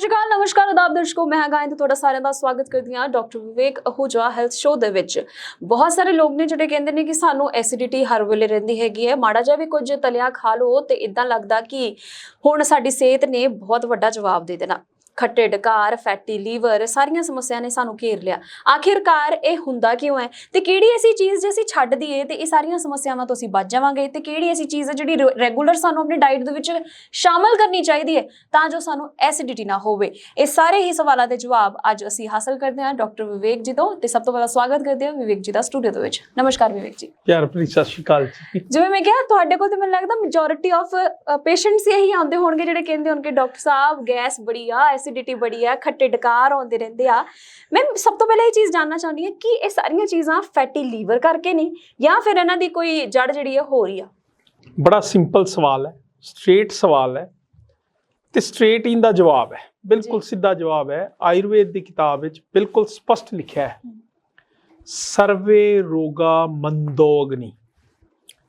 ਸਤਿ ਸ਼੍ਰੀ ਅਕਾਲ, ਨਮਸਕਾਰ, ਆਦਾਬ ਦਰਸ਼ਕੋ, ਮੈਂ ਹਾਂ ਗਾਇਨ ਤੇ ਤੁਹਾਡਾ ਸਾਰਿਆਂ ਦਾ ਸਵਾਗਤ ਕਰਦੀ ਹਾਂ doctor Vivek Ahuja health show ਦੇ ਵਿੱਚ। ਬਹੁਤ ਸਾਰੇ ਲੋਕ ਨੇ ਜਿਹੜੇ ਕਹਿੰਦੇ ਨੇ ਕਿ ਸਾਨੂੰ ਐਸਿਡਿਟੀ ਹਰ ਵੇਲੇ ਰਹਿੰਦੀ ਹੈਗੀ ਹੈ। ਮਾੜਾ ਜਿਹਾ ਵੀ ਕੁਝ ਤਲਿਆ ਖਾ ਲਓ ਤੇ ਇਦਾਂ ਲੱਗਦਾ ਕਿ ਹੁਣ ਸਾਡੀ ਸਿਹਤ ਨੇ ਬਹੁਤ ਵੱਡਾ ਜਵਾਬ ਦੇ ਦੇਣਾ। ਖੱਟੇ ਡਕਾਰ ਫੈਟੀ ਲੀਵਰ ਸਾਰੀਆਂ ਸਮੱਸਿਆਵਾਂ ਨੇ ਸਾਨੂੰ ਘੇਰ ਲਿਆ। ਆਖਿਰਕਾਰ ਇਹ ਹੁੰਦਾ ਕਿਉਂ ਹੈ? ਤੇ ਕਿਹੜੀ ਐਸੀ ਚੀਜ਼ ਜੇ ਅਸੀਂ ਛੱਡ ਦਈਏ ਤੇ ਇਹ ਸਾਰੀਆਂ ਸਮੱਸਿਆਵਾਂ ਤੋਂ ਅਸੀਂ ਬਚ ਜਾਵਾਂਗੇ ਤੇ ਕਿਹੜੀ ਐਸੀ ਚੀਜ਼ ਹੈ ਜਿਹੜੀ ਰੈਗੂਲਰ ਸਾਨੂੰ ਆਪਣੀ ਡਾਈਟ ਦੇ ਵਿੱਚ ਸ਼ਾਮਲ ਕਰਨੀ ਚਾਹੀਦੀ ਹੈ ਤਾਂ ਜੋ ਸਾਨੂੰ ਐਸਿਡਿਟੀ ਨਾ ਹੋਵੇ? ਇਹ ਸਾਰੇ ਹੀ ਸਵਾਲਾਂ ਦੇ ਜਵਾਬ ਅੱਜ ਅਸੀਂ ਹਾਸਲ ਕਰਦੇ ਹਾਂ ਡਾਕਟਰ ਵਿਵੇਕ ਜੀ ਤੋਂ ਤੇ ਸਭ ਤੋਂ ਪਹਿਲਾਂ ਸਵਾਗਤ ਕਰਦੇ ਹਾਂ ਵਿਵੇਕ ਜੀ ਦਾ ਸਟੂਡੀਓ ਦੇ ਵਿੱਚ। ਨਮਸਕਾਰ ਵਿਵੇਕ ਜੀ। ਯਾਰ ਪ੍ਰੀਤ ਸਤਿ ਸ਼੍ਰੀ ਅਕਾਲ ਜੀ। ਜਿਵੇਂ ਮੈਂ ਕਿਹਾ ਤੁਹਾਡੇ ਕੋਲ ਤੇ ਮੈਨੂੰ ਲੱਗਦਾ ਮੈਜੋਰਿਟੀ ਆਫ ਪੇਸ਼ੈਂਟਸ ਇਹੀ ਆਉਂਦੇ ਹੋਣਗੇ ਜਿਹੜੇ ਕਹਿੰਦੇ ਹੋਣਗੇ ਡਾਕਟਰ ਸਾਹਿਬ ਗੈਸ ਬੜੀ ਆ ਐਸਿਡਿਟੀ ਬੜੀ ਆ ਖੱਟੇ ਡਕਾਰ ਆਉਂਦੇ ਰਹਿੰਦੇ ਆ। ਮੈਂ ਸਭ ਤੋਂ ਪਹਿਲਾਂ ਇਹ ਚੀਜ਼ ਜਾਨਣਾ ਚਾਹੁੰਦੀ ਹਾਂ ਕਿ ਇਹ ਸਾਰੀਆਂ ਚੀਜ਼ਾਂ ਫੈਟੀ ਲੀਵਰ ਕਰਕੇ ਨੇ ਜਾਂ ਫਿਰ ਇਹਨਾਂ ਦੀ ਕੋਈ ਜੜ ਜਿਹੜੀ ਹੈ ਹੋ ਰਹੀ ਆ? ਬੜਾ ਸਿੰਪਲ ਸਵਾਲ ਹੈ ਸਟ੍ਰੇਟ ਸਵਾਲ ਹੈ ਤੇ ਸਟ੍ਰੇਟ ਇਨ ਦਾ ਜਵਾਬ ਹੈ ਬਿਲਕੁਲ। ਸਿੱਧਾ ਜਵਾਬ ਹੈ। ਆਯੁਰਵੇਦ ਦੀ ਕਿਤਾਬ ਵਿੱਚ ਬਿਲਕੁਲ ਸਪਸ਼ਟ ਲਿਖਿਆ ਹੈ ਸਰਵੇ ਰੋਗਾ ਮੰਦੋਗਨੀ।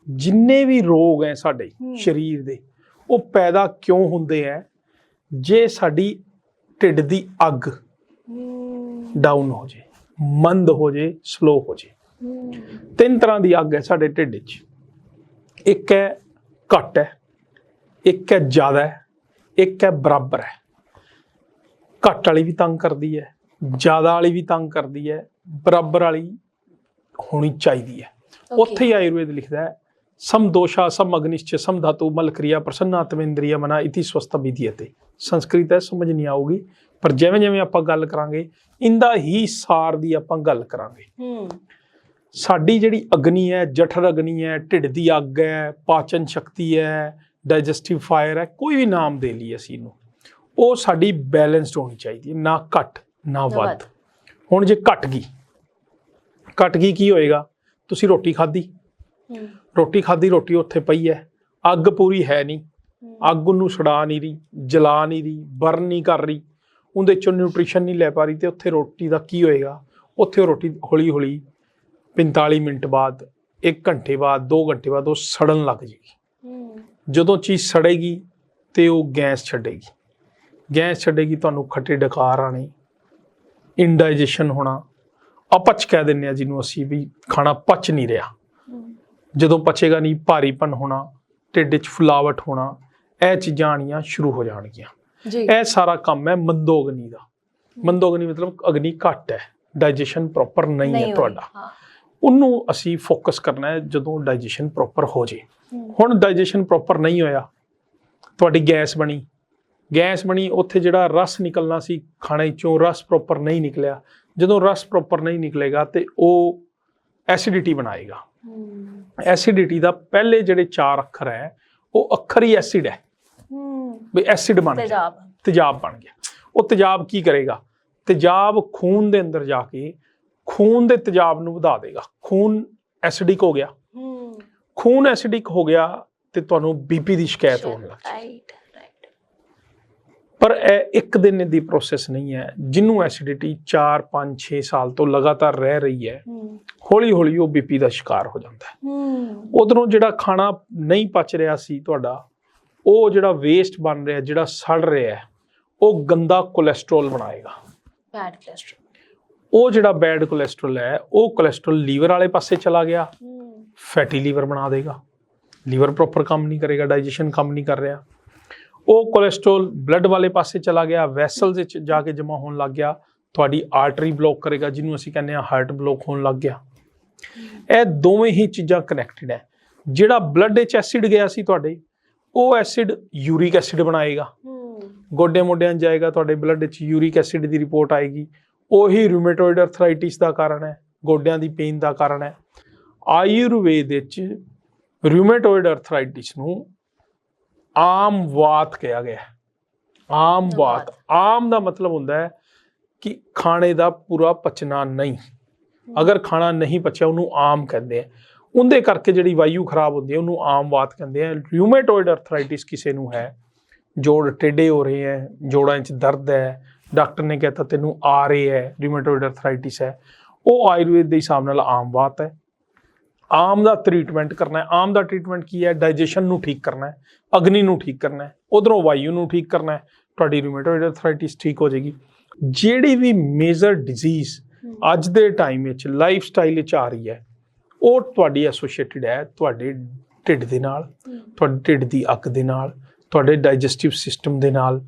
ਜਿੰਨੇ ਵੀ ਰੋਗ ਹੈ ਸਾਡੇ। ਸਰੀਰ ਦੇ ਉਹ ਪੈਦਾ ਕਿਉਂ ਹੁੰਦੇ ਹੈ? ਜੇ ਸਾਡੀ ਢਿੱਡ ਦੀ ਅੱਗ ਡਾਊਨ ਹੋ ਜੇ ਮੰਦ ਹੋ ਜੇ ਸਲੋ ਹੋ ਜੇ। ਤਿੰਨ ਤਰ੍ਹਾਂ ਦੀ ਅੱਗ ਹੈ ਸਾਡੇ ਢਿੱਡ 'ਚ। ਇੱਕ ਹੈ ਘੱਟ ਹੈ ਇੱਕ ਹੈ ਜ਼ਿਆਦਾ ਹੈ ਇੱਕ ਹੈ ਬਰਾਬਰ ਹੈ। ਘੱਟ ਵਾਲੀ ਵੀ ਤੰਗ ਕਰਦੀ ਹੈ ਜ਼ਿਆਦਾ ਵਾਲੀ ਵੀ ਤੰਗ ਕਰਦੀ ਹੈ ਬਰਾਬਰ ਵਾਲੀ ਹੋਣੀ ਚਾਹੀਦੀ ਹੈ। ਉੱਥੇ ਹੀ ਆਯੁਰਵੇਦ ਲਿਖਦਾ ਹੈ ਸਮ ਦੋਸ਼ਾ ਸਮ ਅਗਨਿਸ਼ਚ ਸਮ ਧਾਤੂ ਮਲ ਕ੍ਰਿਆ ਪ੍ਰਸੰਨਾਤਮੇਂਦਰੀਆ ਮਨਾ ਇਤੀ ਸਵਸਤ ਵਿਧੀਯਤੇ ਸੰਸਕ੍ਰਿਤ ਹੈ ਸਮਝ ਨਹੀਂ ਆਊਗੀ। ਪਰ ਜਿਵੇਂ ਜਿਵੇਂ ਆਪਾਂ ਗੱਲ ਕਰਾਂਗੇ ਇੰਦਾ ਹੀ ਸਾਰ ਦੀ ਆਪਾਂ ਗੱਲ ਕਰਾਂਗੇ। ਹੂੰ। ਸਾਡੀ ਜਿਹੜੀ ਅਗਨੀ ਹੈ ਜਠਰ ਅਗਨੀ ਹੈ ਢਿੱਡ ਦੀ ਅੱਗ ਹੈ ਪਾਚਨ ਸ਼ਕਤੀ ਹੈ ਡਾਈਜੈਸਟਿਵ ਫਾਇਰ ਹੈ ਕੋਈ ਵੀ ਨਾਮ ਦੇ ਲਈ ਅਸੀਂ ਇਹਨੂੰ। ਉਹ ਸਾਡੀ ਬੈਲੈਂਸਡ ਹੋਣੀ ਚਾਹੀਦੀ ਹੈ ਨਾ ਘੱਟ ਨਾ ਵੱਧ। ਹੁਣ ਜੇ ਘਟ ਗਈ ਘਟ ਗਈ ਕੀ ਹੋਏਗਾ? ਤੁਸੀਂ ਰੋਟੀ ਖਾਧੀ? ਹੂੰ। ਰੋਟੀ ਖਾਧੀ ਰੋਟੀ ਉੱਥੇ ਪਈ ਹੈ। ਅੱਗ ਪੂਰੀ ਹੈ ਨਹੀਂ। ਅੱਗ ਨੂੰ ਛਡਾ ਨਹੀਂ ਰਹੀ ਜਲਾ ਨਹੀਂ ਰਹੀ ਬਰਨ ਨਹੀਂ ਕਰ ਰਹੀ। ਉਹਦੇ ਚੋਂ ਨਿਊਟ੍ਰੀਸ਼ਨ ਨਹੀਂ ਲੈ ਪਾ ਰਹੀ ਤੇ ਉੱਥੇ ਰੋਟੀ ਦਾ ਕੀ ਹੋਏਗਾ? ਉੱਥੇ ਰੋਟੀ ਹੌਲੀ ਹੌਲੀ 45 ਮਿੰਟ ਬਾਅਦ 1 ਘੰਟੇ ਬਾਅਦ 2 ਘੰਟੇ ਬਾਅਦ ਉਹ ਸੜਨ ਲੱਗ ਜੇਗੀ। ਜਦੋਂ ਚੀਜ਼ ਸੜੇਗੀ ਤੇ ਉਹ ਗੈਸ ਛੱਡੇਗੀ। ਗੈਸ ਛੱਡੇਗੀ ਤੁਹਾਨੂੰ ਖੱਟੇ ਡਕਾਰ ਆਣੇ ਇੰਡਾਈਜੈਸ਼ਨ ਹੋਣਾ। ਅਪਚ ਕਹਿ ਦਿੰਦੇ ਆ ਜਿਹਨੂੰ ਅਸੀਂ ਵੀ ਖਾਣਾ ਪਚ ਨਹੀਂ ਰਿਹਾ। ਜਦੋਂ ਪਚੇਗਾ ਨਹੀਂ ਭਾਰੀਪਨ ਹੋਣਾ ਢਿੱਡ 'ਚ ਫੁਲਾਵਟ ਹੋਣਾ ਇਹ ਚੀਜ਼ਾਂ ਆਣੀਆਂ ਸ਼ੁਰੂ ਹੋ ਜਾਣਗੀਆਂ। ਜੀ। ਇਹ ਸਾਰਾ ਕੰਮ ਹੈ ਮੰਦੋਗਨੀ ਦਾ। ਮੰਦੋਗਨੀ ਮਤਲਬ ਅਗਨੀ ਘੱਟ ਹੈ। ਡਾਈਜੈਸ਼ਨ ਪ੍ਰੋਪਰ ਨਹੀਂ ਹੈ ਤੁਹਾਡਾ। ਉਹਨੂੰ ਅਸੀਂ ਫੋਕਸ ਕਰਨਾ ਹੈ ਜਦੋਂ ਡਾਈਜੈਸ਼ਨ ਪ੍ਰੋਪਰ ਹੋ ਜੇ। ਹੁਣ ਡਾਈਜੈਸ਼ਨ ਪ੍ਰੋਪਰ ਨਹੀਂ ਹੋਇਆ। ਤੁਹਾਡੀ ਗੈਸ ਬਣੀ। ਗੈਸ ਬਣੀ ਉੱਥੇ ਜਿਹੜਾ ਰਸ ਨਿਕਲਣਾ ਸੀ ਖਾਣੇ ਚੋਂ ਰਸ ਪ੍ਰੋਪਰ ਨਹੀਂ ਨਿਕਲਿਆ। ਜਦੋਂ ਰਸ ਪ੍ਰੋਪਰ ਨਹੀਂ ਨਿਕਲੇਗਾ ਤੇ ਉਹ ਐਸਿਡਿਟੀ ਬਣਾਏਗਾ। ਐਸਿਡਿਟੀ ਦਾ ਪਹਿਲੇ ਜਿਹੜੇ ਚਾਰ ਅੱਖਰ ਹੈ ਉਹ ਅੱਖਰ ਹੀ ਐਸਿਡ ਹੈ। ਹੂੰ। ਵੀ ਐਸਿਡ ਬਣ ਗਿਆ। ਤੇਜ਼ਾਬ। ਤੇਜ਼ਾਬ ਬਣ ਗਿਆ। ਉਹ ਤੇਜ਼ਾਬ ਕੀ ਕਰੇਗਾ? ਤੇਜ਼ਾਬ ਖੂਨ ਦੇ ਅੰਦਰ ਜਾ ਕੇ ਖੂਨ ਦੇ ਤੇਜ਼ਾਬ ਨੂੰ ਵਧਾ ਦੇਗਾ। ਖੂਨ ਐਸਿਡਿਕ ਹੋ ਗਿਆ। ਹੂੰ। ਖੂਨ ਐਸਿਡਿਕ ਹੋ ਗਿਆ ਤੇ ਤੁਹਾਨੂੰ ਬੀਪੀ ਦੀ ਸ਼ਿਕਾਇਤ ਹੋਣ ਲੱਗ ਜਾਏ ਰਾਈਟ ਰਾਈਟ ਪਰ ਇਹ ਇੱਕ ਦਿਨ ਦੀ ਪ੍ਰੋਸੈਸ ਨਹੀਂ ਹੈ। ਜਿਹਨੂੰ ਐਸਿਡਿਟੀ 4 5 6 ਸਾਲ ਤੋਂ ਲਗਾਤਾਰ ਰਹਿ ਰਹੀ ਹੈ ਹੌਲੀ ਹੌਲੀ ਉਹ ਬੀਪੀ ਦਾ ਸ਼ਿਕਾਰ ਹੋ ਜਾਂਦਾ ਹੈ। ਉਧਰੋਂ ਜਿਹੜਾ ਖਾਣਾ ਨਹੀਂ ਪਚ ਰਿਹਾ ਸੀ ਤੁਹਾਡਾ ਉਹ ਜਿਹੜਾ ਵੇਸਟ ਬਣ ਰਿਹਾ ਜਿਹੜਾ ਸੜ ਰਿਹਾ ਉਹ ਗੰਦਾ ਕੋਲੇਸਟ੍ਰੋਲ ਬਣਾਏਗਾ। ਬੈਡ ਕੋਲੇਸਟ੍ਰੋਲ ਉਹ ਜਿਹੜਾ ਬੈਡ ਕੋਲੇਸਟ੍ਰੋਲ ਹੈ ਉਹ ਕੋਲੇਸਟ੍ਰੋਲ ਲੀਵਰ ਵਾਲੇ ਪਾਸੇ ਚਲਾ ਗਿਆ। ਫੈਟੀ ਲੀਵਰ ਬਣਾ ਦੇਗਾ। ਲੀਵਰ ਪ੍ਰੋਪਰ ਕੰਮ ਨਹੀਂ ਕਰੇਗਾ ਡਾਈਜੈਸ਼ਨ ਕੰਮ ਨਹੀਂ ਕਰ ਰਿਹਾ। ਉਹ ਕੋਲੇਸਟ੍ਰੋਲ ਬਲੱਡ ਵਾਲੇ ਪਾਸੇ ਚਲਾ ਗਿਆ ਵੈਸਲਸ ਵਿੱਚ ਜਾ ਕੇ ਜਮਾ ਹੋਣ ਲੱਗ ਗਿਆ ਤੁਹਾਡੀ ਆਰਟਰੀ ਬਲੌਕ ਕਰੇਗਾ ਜਿਹਨੂੰ ਅਸੀਂ ਕਹਿੰਦੇ ਆ ਹਾਰਟ ਬਲੌਕ ਹੋਣ ਲੱਗ ਗਿਆ। ਇਹ ਦੋਵੇਂ ਹੀ ਚੀਜ਼ਾਂ ਕਨੈਕਟਡ ਹੈ। ਜਿਹੜਾ ਬਲੱਡ ਵਿੱਚ ਐਸਿਡ ਗਿਆ ਸੀ ਤੁਹਾਡੇ ਉਹ ਐਸਿਡ ਯੂਰਿਕ ਐਸਿਡ ਬਣਾਏਗਾ। ਗੋਡੇ ਮੋਢਿਆਂ 'ਚ ਜਾਏਗਾ ਤੁਹਾਡੇ ਬਲੱਡ ਵਿੱਚ ਯੂਰਿਕ ਐਸਿਡ ਦੀ ਰਿਪੋਰਟ ਆਏਗੀ। ਉਹੀ ਰੂਮੇਟੋਇਡ ਅਰਥਰਾਈਟਿਸ ਦਾ ਕਾਰਨ ਹੈ ਗੋਡਿਆਂ ਦੀ ਪੇਨ ਦਾ ਕਾਰਨ ਹੈ। ਆਯੁਰਵੇਦ ਵਿੱਚ ਰੂਮੇਟੋਇਡ ਅਰਥਰਾਈਟਿਸ ਨੂੰ ਆਮ ਵਾਤ ਕਿਹਾ ਗਿਆ ਆਮ ਵਾਤ। ਆਮ ਦਾ ਮਤਲਬ ਹੁੰਦਾ ਹੈ ਕਿ ਖਾਣੇ ਦਾ ਪੂਰਾ ਪਚਣਾ ਨਹੀਂ। ਅਗਰ ਖਾਣਾ ਨਹੀਂ ਪਚਿਆ ਉਹਨੂੰ ਆਮ ਕਹਿੰਦੇ ਆ। ਉਹਦੇ ਕਰਕੇ ਜਿਹੜੀ ਵਾਯੂ ਖਰਾਬ ਹੁੰਦੀ ਹੈ ਉਹਨੂੰ ਆਮ ਵਾਤ ਕਹਿੰਦੇ ਆ। ਰਿਊਮੇਟੋਇਡ ਅਰਥਰਾਈਟਿਸ ਕਿਸੇ ਨੂੰ ਹੈ। ਜੋੜ ਟੇਢੇ ਹੋ ਰਹੇ ਹੈ ਜੋੜਾਂ 'ਚ ਦਰਦ ਹੈ। ਡਾਕਟਰ ਨੇ ਕਹਿਤਾ ਤੈਨੂੰ ਆ ਰਹੇ ਹੈ ਰਿਊਮੇਟੋਇਡ ਅਰਥਰਾਈਟਿਸ ਹੈ। ਉਹ ਆਯੁਰਵੇਦ ਦੇ ਹਿਸਾਬ ਨਾਲ ਆਮ ਬਾਤ ਹੈ। ਆਮ ਦਾ ਟ੍ਰੀਟਮੈਂਟ ਕਰਨਾ ਹੈ। ਆਮ ਦਾ ਟ੍ਰੀਟਮੈਂਟ ਕੀ ਹੈ? ਡਾਈਜੈਸ਼ਨ ਨੂੰ ਠੀਕ ਕਰਨਾ ਹੈ। ਅਗਨੀ ਨੂੰ ਠੀਕ ਕਰਨਾ ਹੈ। ਉਧਰੋਂ ਵਾਯੂ ਨੂੰ ਠੀਕ ਕਰਨਾ ਹੈ। ਤੁਹਾਡੀ ਰੂਮੇਟੋਇਡ ਆਰਥਰਾਈਟਿਸ ਠੀਕ ਹੋ ਜਾਏਗੀ। ਜਿਹੜੀ ਵੀ ਮੇਜਰ ਡਿਜ਼ੀਜ਼ ਅੱਜ ਦੇ ਟਾਈਮ ਵਿੱਚ ਲਾਈਫ ਸਟਾਈਲ ਵਿੱਚ ਆ ਰਹੀ ਹੈ ਉਹ ਤੁਹਾਡੀ ਐਸੋਸੀਏਟਿਡ ਹੈ ਤੁਹਾਡੇ ਢਿੱਡ ਦੇ ਨਾਲ ਤੁਹਾਡੇ ਢਿੱਡ ਦੀ ਅੱਕ ਦੇ ਨਾਲ ਤੁਹਾਡੇ ਡਾਈਜੈਸਟਿਵ ਸਿਸਟਮ ਦੇ ਨਾਲ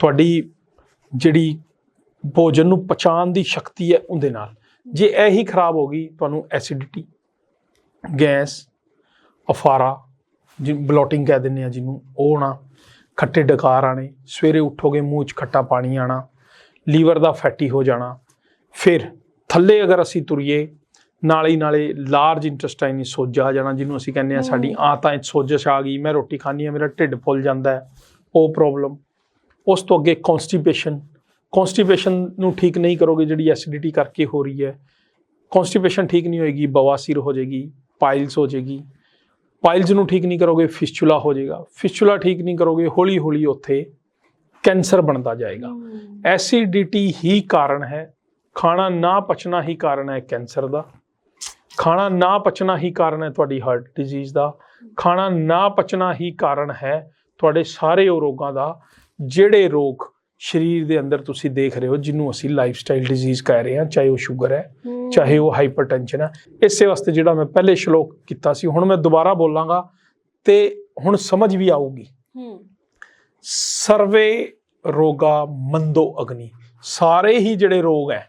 ਤੁਹਾਡੀ ਜਿਹੜੀ ਭੋਜਨ ਨੂੰ ਪਚਾਉਣ ਦੀ ਸ਼ਕਤੀ ਹੈ ਉਹਦੇ ਨਾਲ। ਜੇ ਇਹ ਹੀ ਖਰਾਬ ਹੋ ਗਈ ਤੁਹਾਨੂੰ ਐਸਿਡਿਟੀ ਗੈਸ ਅਫਾਰਾ ਜਿ ਬਲੋਟਿੰਗ ਕਹਿ ਦਿੰਦੇ ਆ ਜਿਹਨੂੰ ਉਹ ਆਉਣਾ ਖੱਟੇ ਡਕਾਰ ਆਣੇ ਸਵੇਰੇ ਉੱਠੋਗੇ ਮੂੰਹ 'ਚ ਖੱਟਾ ਪਾਣੀ ਆਣਾ ਲੀਵਰ ਦਾ ਫੈਟੀ ਹੋ ਜਾਣਾ ਫਿਰ ਥੱਲੇ ਅਗਰ ਅਸੀਂ ਤੁਰੀਏ ਨਾਲੇ ਹੀ ਨਾਲੇ ਲਾਰਜ ਇੰਟੈਸਟਾਈਨ ਵਿੱਚ ਸੋਜਾ ਆ ਜਾਣਾ ਜਿਹਨੂੰ ਅਸੀਂ ਕਹਿੰਦੇ ਆ ਸਾਡੀ ਆਂਤਾਂ 'ਚ ਸੋਜਸ਼ ਆ ਗਈ ਮੈਂ ਰੋਟੀ ਖਾਣੀ ਆ ਮੇਰਾ ਢਿੱਡ ਫੁੱਲ ਜਾਂਦਾ ਹੈ ਉਹ ਪ੍ਰੋਬਲਮ ਉਸ ਤੋਂ ਅੱਗੇ ਕਨਸਟੀਪੇਸ਼ਨ ਕਨਸਟੀਪੇਸ਼ਨ ਨੂੰ ਠੀਕ ਨਹੀਂ ਕਰੋਗੇ ਜਿਹੜੀ ਐਸਿਡਿਟੀ ਕਰਕੇ ਹੋ ਰਹੀ ਹੈ ਕਨਸਟੀਪੇਸ਼ਨ ਠੀਕ ਨਹੀਂ ਹੋਏਗੀ ਬਵਾਸੀਰ ਹੋ ਜਾਏਗੀ ਪਾਈਲਸ ਹੋ ਜਾਏਗੀ। ਪਾਈਲਸ ਨੂੰ ਠੀਕ ਨਹੀਂ ਕਰੋਗੇ ਫਿਸਚੂਲਾ ਹੋ ਜਾਏਗਾ। ਫਿਸਚੂਲਾ ਠੀਕ ਨਹੀਂ ਕਰੋਗੇ ਹੌਲੀ ਹੌਲੀ ਉੱਥੇ ਕੈਂਸਰ ਬਣਦਾ ਜਾਏਗਾ। ਐਸਿਡਿਟੀ ਹੀ ਕਾਰਨ ਹੈ। ਖਾਣਾ ਨਾ ਪਚਣਾ ਹੀ ਕਾਰਨ ਹੈ ਕੈਂਸਰ ਦਾ। ਖਾਣਾ ਨਾ ਪਚਣਾ ਹੀ ਕਾਰਨ ਹੈ ਤੁਹਾਡੀ ਹਾਰਟ ਡਿਜ਼ੀਜ਼ ਦਾ। ਖਾਣਾ ਨਾ ਪਚਣਾ ਹੀ ਕਾਰਨ ਹੈ ਤੁਹਾਡੇ ਸਾਰੇ ਉਹ ਰੋਗਾਂ ਦਾ। ਜਿਹੜੇ ਰੋਗ ਸਰੀਰ ਦੇ ਅੰਦਰ ਤੁਸੀਂ ਦੇਖ ਰਹੇ ਹੋ ਜਿਹਨੂੰ ਅਸੀਂ ਲਾਈਫ ਸਟਾਈਲ ਡਿਜ਼ੀਜ਼ ਕਹਿ ਰਹੇ ਹਾਂ ਚਾਹੇ ਉਹ ਸ਼ੂਗਰ ਹੈ ਚਾਹੇ ਉਹ ਹਾਈਪਰਟੈਂਸ਼ਨ ਹੈ। ਇਸੇ ਵਾਸਤੇ ਜਿਹੜਾ ਮੈਂ ਪਹਿਲੇ ਸ਼ਲੋਕ ਕੀਤਾ ਸੀ ਹੁਣ ਮੈਂ ਦੁਬਾਰਾ ਬੋਲਾਂਗਾ ਤੇ ਹੁਣ ਸਮਝ ਵੀ ਆਊਗੀ। ਸਰਵੇ ਰੋਗਾ ਮੰਦੋ ਅਗਨੀ। ਸਾਰੇ ਹੀ ਜਿਹੜੇ ਰੋਗ ਹੈ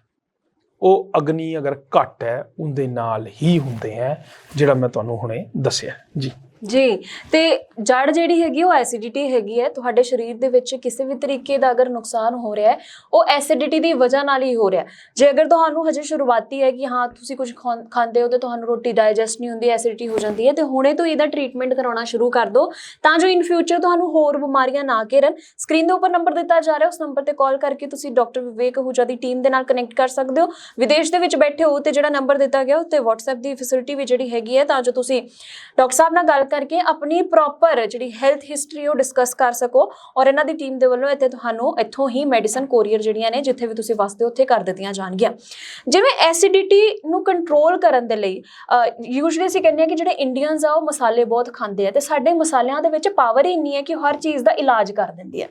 ਉਹ ਅਗਨੀ ਅਗਰ ਘੱਟ ਹੈ ਉਹਦੇ ਨਾਲ ਹੀ ਹੁੰਦੇ ਹੈ ਜਿਹੜਾ ਮੈਂ ਤੁਹਾਨੂੰ ਹੁਣੇ ਦੱਸਿਆ। ਜੀ। ਜੀ, ਤੇ ਜੜ ਜਿਹੜੀ ਹੈਗੀ ਉਹ ਐਸਿਡਿਟੀ ਹੈਗੀ ਹੈ ਤੁਹਾਡੇ ਸਰੀਰ ਦੇ ਵਿੱਚ ਕਿਸੇ ਵੀ ਤਰੀਕੇ ਦਾ ਅਗਰ ਨੁਕਸਾਨ ਹੋ ਰਿਹਾ ਹੈ, ਉਹ ਐਸਿਡਿਟੀ ਦੀ ਵਜ੍ਹਾ ਨਾਲ ਹੀ ਹੋ ਰਿਹਾ ਜੇ ਅਗਰ ਤੁਹਾਨੂੰ ਹਜੇ ਸ਼ੁਰੂਆਤੀ ਹੈ ਕਿ ਹਾਂ, ਤੁਸੀਂ ਕੁਝ ਖਾਂ- ਖਾਂਦੇ ਹੋ ਤੇ ਤੁਹਾਨੂੰ ਰੋਟੀ ਡਾਈਜੈਸਟ ਨਹੀਂ ਹੁੰਦੀ ਐਸਿਡਿਟੀ ਹੋ ਜਾਂਦੀ ਹੈ, ਤੇ ਹੁਣੇ ਤੋਂ ਇਹਦਾ ਟ੍ਰੀਟਮੈਂਟ ਕਰਾਉਣਾ ਸ਼ੁਰੂ ਕਰ ਦਿਓ। ਤਾਂ ਜੋ ਇਨ ਫਿਊਚਰ ਤੁਹਾਨੂੰ ਹੋਰ ਬਿਮਾਰੀਆਂ ਨਾ ਘੇਰਨ। ਸਕਰੀਨ ਦੇ ਉੱਪਰ ਨੰਬਰ ਦਿੱਤਾ ਜਾ ਰਿਹਾ, ਉਸ ਨੰਬਰ ਤੇ ਕਾਲ ਕਰਕੇ ਤੁਸੀਂ ਡਾਕਟਰ ਵਿਵੇਕ ਅਹੂਜਾ ਦੀ ਟੀਮ ਦੇ ਨਾਲ ਕਨੈਕਟ ਕਰ ਸਕਦੇ ਹੋ। ਵਿਦੇਸ਼ ਦੇ ਵਿੱਚ ਬੈਠੇ ਹੋ ਤੇ ਜਿਹੜਾ ਨੰਬਰ ਦਿੱਤਾ ਗਿਆ ਉੱਤੇ WhatsApp ਦੀ ਫੈਸਿਲਿਟੀ ਵੀ ਜਿਹੜੀ ਹੈਗੀ ਹੈ, ਤਾਂ ਜੋ ਤੁਸੀਂ ਡਾਕਟਰ ਸਾਹਿਬ ਨਾਲ ਗੱਲ ਕਰਕੇ ਆਪਣੀ ਪ੍ਰੋਪਰ ਜਿਹੜੀ ਹੈਲਥ ਹਿਸਟਰੀ ਉਹ ਡਿਸਕਸ ਕਰ ਸਕੋ ਔਰ ਇਹਨਾਂ ਦੀ ਟੀਮ ਦੇ ਵੱਲੋਂ ਇੱਥੇ ਤੁਹਾਨੂੰ ਇੱਥੋਂ ਹੀ ਮੈਡੀਸਨ ਕੋਰੀਅਰ ਜਿਹੜੀਆਂ ਨੇ ਜਿੱਥੇ ਵੀ ਤੁਸੀਂ ਵਸਦੇ ਹੋ, ਉੱਥੇ ਕਰ ਦਿੱਤੀਆਂ ਜਾਣਗੀਆਂ। ਜਿਵੇਂ ਐਸਿਡਿਟੀ ਨੂੰ ਕੰਟਰੋਲ ਕਰਨ ਦੇ ਲਈ ਯੂਜੂਅਲੀ ਅਸੀਂ ਕਹਿੰਦੇ ਆ ਕਿ ਜਿਹੜੇ ਇੰਡੀਅਨਸ ਆ ਉਹ ਮਸਾਲੇ ਬਹੁਤ ਖਾਂਦੇ ਆ ਤੇ ਸਾਡੇ ਮਸਾਲਿਆਂ ਦੇ ਵਿੱਚ ਪਾਵਰ ਹੀ ਇੰਨੀ ਹੈ ਕਿ ਉਹ ਹਰ ਚੀਜ਼ ਦਾ ਇਲਾਜ ਕਰ ਦਿੰਦੀ ਹੈ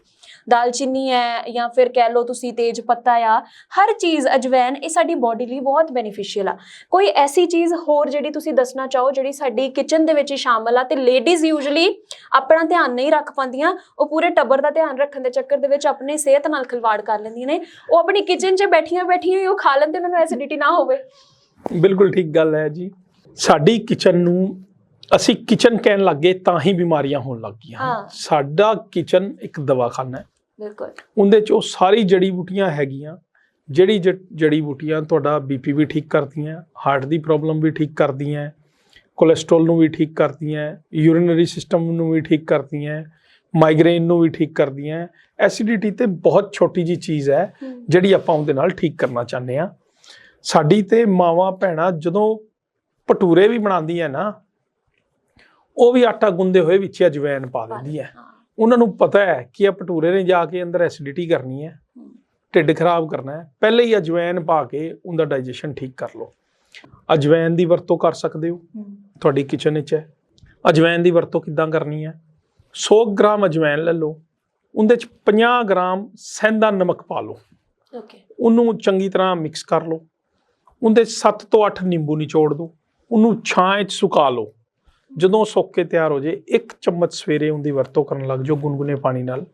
ਦਾਲਚੀਨੀ ਹੈ ਜਾਂ ਫਿਰ ਕਹਿ ਲਓ ਤੁਸੀਂ ਤੇਜ ਪੱਤਾ ਆ ਹਰ ਚੀਜ਼ ਅਜਵੈਨ ਇਹ ਸਾਡੀ ਬਾਡੀ ਲਈ ਬਹੁਤ ਬੈਨੀਫੀਸ਼ੀਅਲ ਆ। ਕੋਈ ਐਸੀ ਚੀਜ਼ ਹੋਰ ਜਿਹੜੀ ਤੁਸੀਂ ਦੱਸਣਾ ਚਾਹੋ ਜਿਹੜੀ ਸਾਡੀ ਕਿਚਨ ਦੇ ਵਿੱਚ ਹੀ ਸ਼ਾਮਲ ਆ ਤੇ ਲੇਡੀਜ਼ ਯੂਜੂਲੀ ਆਪਣਾ ਧਿਆਨ ਨਹੀਂ ਰੱਖ ਪਾਉਂਦੀਆਂ ਉਹ ਪੂਰੇ ਟੱਬਰ ਦਾ ਧਿਆਨ ਰੱਖਣ ਦੇ ਚੱਕਰ ਦੇ ਵਿੱਚ ਆਪਣੀ ਸਿਹਤ ਨਾਲ ਖਿਲਵਾੜ ਕਰ ਲੈਂਦੀਆਂ ਨੇ। ਉਹ ਆਪਣੀ ਕਿਚਨ 'ਚ ਬੈਠੀਆਂ ਬੈਠੀਆਂ ਉਹ ਖਾ ਲੈਂਦੇ ਉਹਨਾਂ ਨੂੰ ਐਸਿਡਿਟੀ ਨਾ ਹੋਵੇ। ਬਿਲਕੁਲ ਠੀਕ ਗੱਲ ਹੈ ਜੀ। ਸਾਡੀ ਕਿਚਨ ਨੂੰ ਅਸੀਂ ਕਿਚਨ ਕਹਿਣ ਲੱਗੇ ਤਾਂ ਹੀ ਬਿਮਾਰੀਆਂ ਹੋਣ ਲੱਗ ਗਈਆਂ। ਸਾਡਾ ਕਿਚਨ ਇੱਕ ਦਵਾਖਾਨਾ ਹੈ। ਬਿਲਕੁਲ। ਉਹਦੇ ਚ ਉਹ ਸਾਰੀ ਜੜੀ ਬੂਟੀਆਂ ਹੈਗੀਆਂ। ਜਿਹੜੀ ਜੜੀ ਬੂਟੀਆਂ ਤੁਹਾਡਾ ਬੀਪੀ ਵੀ ਠੀਕ ਕਰਦੀਆਂ ਹਾਰਟ ਦੀ ਪ੍ਰੋਬਲਮ ਵੀ ਠੀਕ ਕਰਦੀਆਂ ਕੋਲੇਸਟ੍ਰੋਲ ਨੂੰ ਵੀ ਠੀਕ ਕਰਦੀਆਂ ਯੂਰੀਨਰੀ ਸਿਸਟਮ ਨੂੰ ਵੀ ਠੀਕ ਕਰਦੀਆਂ ਮਾਈਗ੍ਰੇਨ ਨੂੰ ਵੀ ਠੀਕ ਕਰਦੀਆਂ। ਐਸਿਡਿਟੀ ਤੇ ਬਹੁਤ ਛੋਟੀ ਜੀ ਚੀਜ਼ ਹੈ ਜਿਹੜੀ ਆਪਾਂ ਉਹਦੇ ਨਾਲ ਠੀਕ ਕਰਨਾ ਚਾਹੁੰਦੇ ਆ ਸਾਡੀ ਤੇ ਮਾਵਾਂ ਭੈਣਾਂ ਜਦੋਂ ਭਟੂਰੇ ਵੀ ਬਣਾਉਂਦੀਆਂ ਨਾ ਉਹ ਵੀ ਆਟਾ ਗੁੰਦੇ ਹੋਏ ਵਿੱਚ ਅਜਵੈਨ ਪਾ ਦਿੰਦੀ ਹੈ। ਹਾਂ। ਉਹਨਾਂ ਨੂੰ ਪਤਾ ਹੈ ਕਿ ਇਹ ਭਟੂਰੇ ਨੇ ਜਾ ਕੇ ਅੰਦਰ ਐਸਿਡਿਟੀ ਕਰਨੀ ਹੈ। ਢਿੱਡ ਖਰਾਬ ਕਰਨਾ ਹੈ। ਪਹਿਲੇ ਹੀ ਅਜਵੈਨ ਪਾ ਕੇ ਉਹਦਾ ਡਾਈਜੈਸ਼ਨ ਠੀਕ ਕਰ ਲਓ। ਅਜਵੈਨ ਦੀ ਵਰਤੋਂ ਕਰ ਸਕਦੇ ਹੋ। ਤੁਹਾਡੀ ਕਿਚਨ ਵਿੱਚ ਹੈ। ਅਜਵੈਨ ਦੀ ਵਰਤੋਂ ਕਿੱਦਾਂ ਕਰਨੀ ਹੈ? 100 ਗ੍ਰਾਮ ਅਜਵੈਨ ਲੈ ਲਓ। ਉਹਦੇ ਚ 50 ਗ੍ਰਾਮ ਸੈਂਦਾ ਨਮਕ ਪਾ ਲਓ। ਓਕੇ ਉਹਨੂੰ ਚੰਗੀ ਤਰ੍ਹਾਂ ਮਿਕਸ ਕਰ ਲਓ। ਉਹਦੇ 7 ਤੋਂ 8 ਨਿੰਬੂ ਨਿਚੋੜ ਦਿਓ। ਉਹਨੂੰ ਛਾਂ 'ਚ ਸੁਕਾ ਲਓ। ਜਦੋਂ ਸੁੱਕ ਕੇ ਤਿਆਰ ਹੋ ਜੇ ਇੱਕ ਚਮਚ ਸਵੇਰੇ ਉਹਦੀ ਵਰਤੋਂ ਕਰਨ ਲੱਗ ਜਾਓ ਗੁਨਗੁਨੇ ਪਾਣੀ ਨਾਲ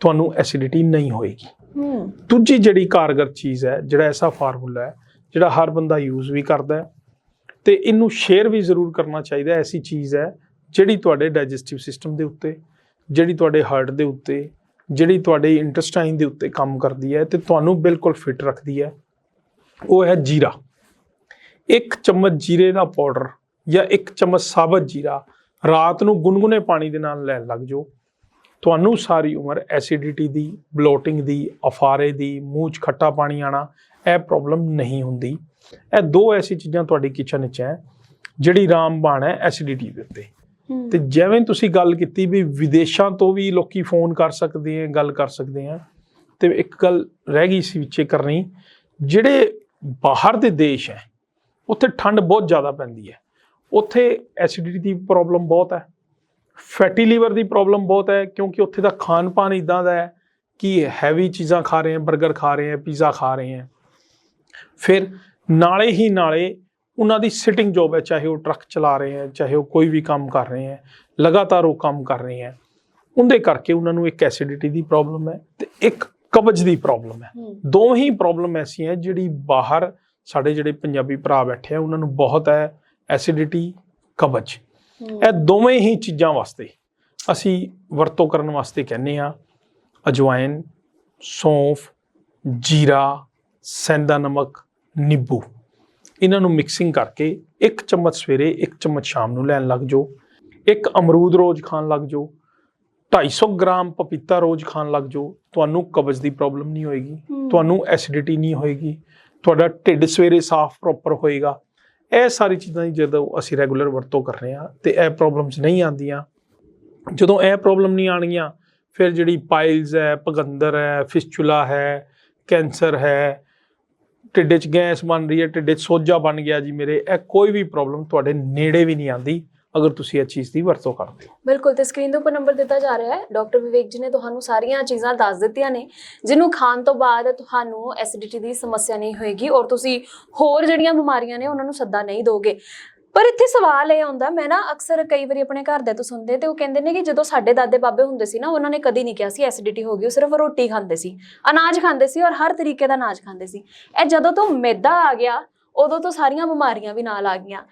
ਤੁਹਾਨੂੰ ਐਸਿਡਿਟੀ ਨਹੀਂ ਹੋਏਗੀ। ਦੂਜੀ ਜਿਹੜੀ ਕਾਰਗਰ ਚੀਜ਼ ਹੈ ਜਿਹੜਾ ਐਸਾ ਫਾਰਮੂਲਾ ਹੈ ਜਿਹੜਾ ਹਰ ਬੰਦਾ ਯੂਜ਼ ਵੀ ਕਰਦਾ ਹੈ ਤੇ ਇਹਨੂੰ ਸ਼ੇਅਰ ਵੀ ਜ਼ਰੂਰ ਕਰਨਾ ਚਾਹੀਦਾ। ਐਸੀ ਚੀਜ਼ ਹੈ ਜਿਹੜੀ ਤੁਹਾਡੇ ਡਾਈਜੈਸਟਿਵ ਸਿਸਟਮ ਦੇ ਉੱਤੇ ਜਿਹੜੀ ਤੁਹਾਡੇ ਹਾਰਟ ਦੇ ਉੱਤੇ ਜਿਹੜੀ ਤੁਹਾਡੇ ਇੰਟੈਸਟਾਈਨ ਦੇ ਉੱਤੇ ਕੰਮ ਕਰਦੀ ਹੈ ਤੇ ਤੁਹਾਨੂੰ ਬਿਲਕੁਲ ਫਿਟ ਰੱਖਦੀ ਹੈ। ਉਹ ਹੈ ਜੀਰਾ। ਇੱਕ ਚਮਚ ਜੀਰੇ ਦਾ ਪਾਊਡਰ ਜਾਂ ਇੱਕ ਚਮਚ ਸਾਬਤ ਜੀਰਾ ਰਾਤ ਨੂੰ ਗੁਨਗੁਨੇ ਪਾਣੀ ਦੇ ਨਾਲ ਲੈਣ ਲੱਗ ਜਾਓ। ਤੁਹਾਨੂੰ ਸਾਰੀ ਉਮਰ ਐਸਿਡਿਟੀ ਦੀ ਬਲੋਟਿੰਗ ਦੀ ਅਫਾਰੇ ਦੀ ਮੂੰਹ 'ਚ ਖੱਟਾ ਪਾਣੀ ਆਣਾ ਇਹ ਪ੍ਰੋਬਲਮ ਨਹੀਂ ਹੁੰਦੀ। ਇਹ ਦੋ ਐਸੀ ਚੀਜ਼ਾਂ ਤੁਹਾਡੀ ਕਿਚਨ ਵਿੱਚ ਹੈ ਜਿਹੜੀ ਰਾਮਬਾਣ ਹੈ ਐਸਿਡਿਟੀ ਦੇ ਉੱਤੇ। ਤੇ ਜਿਵੇਂ ਤੁਸੀਂ ਗੱਲ ਕੀਤੀ ਵੀ ਵਿਦੇਸ਼ਾਂ ਤੋਂ ਵੀ ਲੋਕੀ ਫੋਨ ਕਰ ਸਕਦੇ ਆ ਗੱਲ ਕਰ ਸਕਦੇ ਆ ਤੇ ਇੱਕ ਗੱਲ ਰਹਿ ਗਈ ਸੀ ਵਿੱਚੇ ਕਰਨੀ ਜਿਹੜੇ ਬਾਹਰ ਦੇ ਦੇਸ਼ ਹੈ ਉੱਥੇ ਠੰਡ ਬਹੁਤ ਜ਼ਿਆਦਾ ਪੈਂਦੀ ਹੈ। ਉੱਥੇ ਐਸਿਡਿਟੀ ਦੀ ਪ੍ਰੋਬਲਮ ਬਹੁਤ ਹੈ। ਫੈਟੀ ਲੀਵਰ ਦੀ ਪ੍ਰੋਬਲਮ ਬਹੁਤ ਹੈ ਕਿਉਂਕਿ ਉੱਥੇ ਦਾ ਖਾਣ ਪਾਨ ਇਦਾਂ ਦਾ ਹੈ ਕਿ ਹੈਵੀ ਚੀਜ਼ਾਂ ਖਾ ਰਹੇ ਹੈ 버ਗਰ ਖਾ ਰਹੇ ਹੈ ਪੀਜ਼ਾ ਖਾ ਰਹੇ ਹੈ। ਫਿਰ ਨਾਲੇ ਹੀ ਨਾਲੇ ਉਹਨਾਂ ਦੀ ਸਿਟਿੰਗ ਜੌਬ ਹੈ ਚਾਹੇ ਉਹ ਟਰੱਕ ਚਲਾ ਰਹੇ ਹੈ ਚਾਹੇ ਉਹ ਕੋਈ ਵੀ ਕੰਮ ਕਰ ਰਹੇ ਹੈ ਲਗਾਤਾਰ ਉਹ ਕੰਮ ਕਰ ਰਹੇ ਹੈ। ਉਹਦੇ ਕਰਕੇ ਉਹਨਾਂ ਨੂੰ ਇੱਕ ਐਸਿਡਿਟੀ ਦੀ ਪ੍ਰੋਬਲਮ ਹੈ ਤੇ ਇੱਕ ਕਬਜ਼ ਦੀ ਪ੍ਰੋਬਲਮ ਹੈ। ਦੋਵੇਂ ਹੀ ਪ੍ਰੋਬਲਮ ਐਸੀਆਂ ਹੈ ਜਿਹੜੀ ਬਾਹਰ ਸਾਡੇ ਜਿਹੜੇ ਪੰਜਾਬੀ ਭਰਾ ਬੈਠੇ ਆ ਉਹਨਾਂ ਨੂੰ ਬਹੁਤ ਹੈ। ਐਸਿਡਿਟੀ ਕਬਜ਼। ਇਹ ਦੋਵੇਂ ਹੀ ਚੀਜ਼ਾਂ ਵਾਸਤੇ ਅਸੀਂ ਵਰਤੋਂ ਕਰਨ ਵਾਸਤੇ ਕਹਿੰਦੇ ਆ ਅਜਵਾਇਨ ਸੌਂਫ ਜੀਰਾ ਸੈਂਦਾ ਨਮਕ ਨਿੰਬੂ। ਇਹਨਾਂ ਨੂੰ ਮਿਕਸਿੰਗ ਕਰਕੇ ਇੱਕ ਚਮਚ ਸਵੇਰੇ ਇੱਕ ਚਮਚ ਸ਼ਾਮ ਨੂੰ ਲੈਣ ਲੱਗ ਜਾਓ। ਇੱਕ ਅਮਰੂਦ ਰੋਜ਼ ਖਾਣ ਲੱਗ ਜਾਓ। 250 ਗ੍ਰਾਮ ਪਪੀਤਾ ਰੋਜ਼ ਖਾਣ ਲੱਗ ਜਾਓ। ਤੁਹਾਨੂੰ ਕਬਜ਼ ਦੀ ਪ੍ਰੋਬਲਮ ਨਹੀਂ ਹੋਏਗੀ। ਤੁਹਾਨੂੰ ਐਸਿਡਿਟੀ ਨਹੀਂ ਹੋਏਗੀ। ਤੁਹਾਡਾ ਢਿੱਡ ਸਵੇਰੇ ਸਾਫ਼ ਪ੍ਰੋਪਰ ਹੋਏਗਾ। ਇਹ ਸਾਰੀ ਚੀਜ਼ਾਂ ਦੀ ਜਦੋਂ ਅਸੀਂ ਰੈਗੂਲਰ ਵਰਤੋਂ ਕਰ ਰਹੇ ਹਾਂ ਤੇ ਇਹ ਪ੍ਰੋਬਲਮਸ ਨਹੀਂ ਆਉਂਦੀਆਂ, ਜਦੋਂ ਇਹ ਪ੍ਰੋਬਲਮ ਨਹੀਂ ਆਣਗੀਆਂ ਫਿਰ ਜਿਹੜੀ ਪਾਈਲਸ ਹੈ, ਪਗੰਦਰ ਹੈ ਫਿਸਚੂਲਾ ਹੈ ਕੈਂਸਰ ਹੈ, ਢਿੱਡ 'ਚ ਗੈਸ ਬਣ ਰਹੀ ਹੈ, ਢਿੱਡ 'ਚ ਸੋਜਾ ਬਣ ਗਿਆ ਜੀ ਮੇਰੇ, ਇਹ ਕੋਈ ਵੀ ਪ੍ਰੋਬਲਮ ਤੁਹਾਡੇ ਨੇੜੇ ਵੀ ਨਹੀਂ ਆਉਂਦੀ। ਅਗਰ ਤੁਸੀਂ ਇਹ ਚੀਜ਼ ਦੀ ਵਰਤੋਂ ਕਰਦੇ ਹੋ। ਬਿਲਕੁਲ, ਤੇ ਸਕਰੀਨ ਦੇ ਉੱਪਰ ਨੰਬਰ ਦਿੱਤਾ ਜਾ ਰਿਹਾ ਹੈ। ਡਾਕਟਰ ਵਿਵੇਕ ਜੀ ਨੇ ਤੁਹਾਨੂੰ ਸਾਰੀਆਂ ਚੀਜ਼ਾਂ ਦੱਸ ਦਿੱਤੀਆਂ ਨੇ, ਜਿਹਨੂੰ ਖਾਣ ਤੋਂ ਬਾਅਦ ਤੁਹਾਨੂੰ ਐਸਿਡਿਟੀ ਦੀ ਸਮੱਸਿਆ ਨਹੀਂ ਹੋਏਗੀ ਔਰ ਤੁਸੀਂ ਹੋਰ ਜਿਹੜੀਆਂ ਬਿਮਾਰੀਆਂ ਨੇ ਉਹਨਾਂ ਨੂੰ ਸੱਦਾ ਨਹੀਂ ਦੋਗੇ। ਪਰ ਇੱਥੇ ਸਵਾਲ ਇਹ ਆਉਂਦਾ, ਮੈਂ ਨਾ ਅਕਸਰ ਕਈ ਵਾਰੀ ਆਪਣੇ ਘਰਦਿਆਂ ਤੋਂ ਸੁਣਦੇ ਤੇ ਉਹ ਕਹਿੰਦੇ ਨੇ ਕਿ ਜਦੋਂ ਸਾਡੇ ਦਾਦੇ ਬਾਬੇ ਹੁੰਦੇ ਸੀ ਨਾ, ਉਹਨਾਂ ਨੇ ਕਦੀ ਨਹੀਂ ਕਿਹਾ ਸੀ ਐਸਿਡਿਟੀ ਹੋ ਗਈ, ਉਹ ਸਿਰਫ ਰੋਟੀ ਖਾਂਦੇ ਸੀ, ਅਨਾਜ ਖਾਂਦੇ ਸੀ ਔਰ ਹਰ ਤਰੀਕੇ ਦਾ ਅਨਾਜ ਖਾਂਦੇ ਸੀ। ਇਹ ਜਦੋਂ ਤੋਂ ਮੈਦਾ ਆ ਗਿਆ ਉਦੋਂ ਤੋਂ ਸਾਰੀਆਂ ਬਿਮਾਰੀਆਂ ਵੀ ਨਾਲ ਆ ਗਈਆਂ।